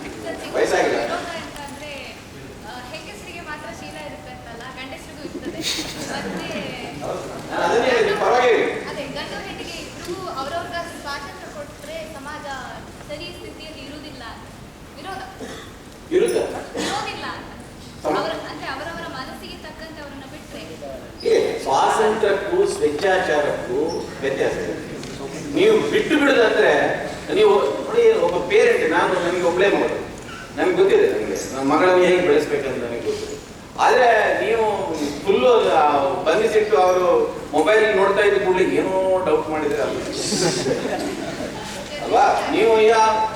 ವಯಸ್ಸಾಗಿಲ್ಲ. ಅಂತಂದ್ರೆ ಹೆಂಗಸರಿಗೆ ಮಾತ್ರ ಶೀಲ ಇರುತ್ತೆ ಅಂತಲ್ಲ ಗಂಡಸರಿಗೂ ಇರ್ತದೆ ಮತ್ತೆ ನಾನು ಅದನ್ನೇ ಹೇಳಿದ್ದು ಪರವಾಗಿಲ್ಲ ಅದೇ ಗಂಡು ಹೆಣ್ಣಿಗೆ ಇಬ್ರಿಗೂ ಅವ್ರವ್ರಿಗೆ ಸ್ವಾತಂತ್ರ್ಯ ಕೊಟ್ರೆ ಸಮಾಜ ಸರಿ ಸ್ಥಿತಿಯಲ್ಲಿ ಇರುವುದಿಲ್ಲ ಅಂತ. ವಿರೋಧ ಇರುತ್ತೆ ಇರೋದಿಲ್ಲ ಅಂತ ಅವರ ಅಂದ್ರೆ ಅವರವರ ಮನಸ್ಸಿಗೆ ತಕ್ಕಂತೆ ಅವರನ್ನ ಬಿಟ್ರೆ ಇದೆ. ಸ್ವಾತಂತ್ರ್ಯಕ್ಕೂ ಸ್ವೇಚ್ಛಾಚಾರಕ್ಕೂ ವ್ಯತ್ಯಾಸ ಇದೆ. ನೀವು ಬಿಟ್ಟು ಬಿಡುದಂದ್ರೆ ನೀವು ನೋಡಿ, ಒಬ್ಬ ಪೇರೆಂಟ್ ನಾನು ನನಗೆ ಒಬ್ಬಳೇ ಮಗಳು. ನನಗೆ ಗೊತ್ತಿದೆ ನನಗೆ. ನನ್ನ ಮಗಳನ್ನು ಹೇಗೆ ಬೆಳೆಸ್ಬೇಕಂತ ನನಗೆ ಗೊತ್ತಿದೆ. ಆದರೆ ನೀವು ಫುಲ್ಲು ಬಂಧಿಸಿಟ್ಟು ಅವರು ಮೊಬೈಲ್ ನೋಡ್ತಾ ಇದ್ದ ಕೂಡಲೇ ಏನೋ ಡೌಟ್ ಮಾಡಿದ್ರೆ ಅಲ್ವಾ? ನೀವು ಈಗ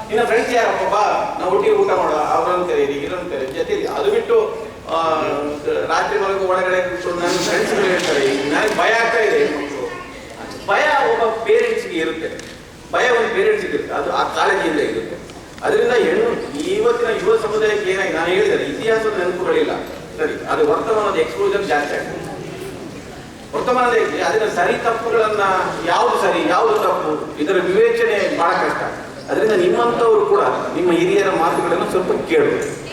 ನಿನ್ನ ಫ್ರೆಂಡ್ಸ್ ಯಾರಪ್ಪ ಬಾ ನಾವು ಒಟ್ಟಿಗೆ ಊಟ ಮಾಡೋ ಅವ್ರಂತಾರೆ ಇರಂತಾರೆ ಜೊತೆಲಿ. ಅದು ಬಿಟ್ಟು ರಾತ್ರಿ ಮಲಗು ಒಳಗಡೆ ಕೂತ್ಕೊಂಡು ನನ್ನ ಫ್ರೆಂಡ್ಸ್ ಹೇಳ್ತಾರೆ ನನಗೆ ಭಯ ಆಗ್ತಾ ಇದೆ. ಭಯ ಒಬ್ಬ ಪೇರೆಂಟ್ಸ್ಗೆ ಇರುತ್ತೆ. ಭಯ ಒಂದು ಪೇರೆಂಟ್ಸ್ಗೆ ಇರುತ್ತೆ. ಅದು ಆ ಕಾಳಜಿಯಿಂದ ಇರುತ್ತೆ. ಅದರಿಂದ ಹೆಣ್ಣು ಇವತ್ತಿನ ಯುವ ಸಮುದಾಯಕ್ಕೆ ಏನಾಗಿ ನಾನು ಹೇಳಿದರೆ ಇತಿಹಾಸದ ನೆನಪುಗಳಿಲ್ಲ. ಸರಿ, ಅದು ವರ್ತಮಾನದ ಎಕ್ಸ್ಪೋಜರ್ ಜಾಸ್ತಿ ಆಗ್ತದೆ ವರ್ತಮಾನದ ಅದರ ಸರಿ ತಪ್ಪುಗಳನ್ನ ಯಾವುದು ಸರಿ, ಯಾವುದು ತಪ್ಪು? ಇದರ ವಿವೇಚನೆ ಬಹಳ ಕಷ್ಟ. ಅದರಿಂದ ನಿಮ್ಮಂಥವ್ರು ಕೂಡ, ನಿಮ್ಮ ಹಿರಿಯರ ಮಾತುಗಳನ್ನು ಸ್ವಲ್ಪ ಕೇಳಬೇಕು.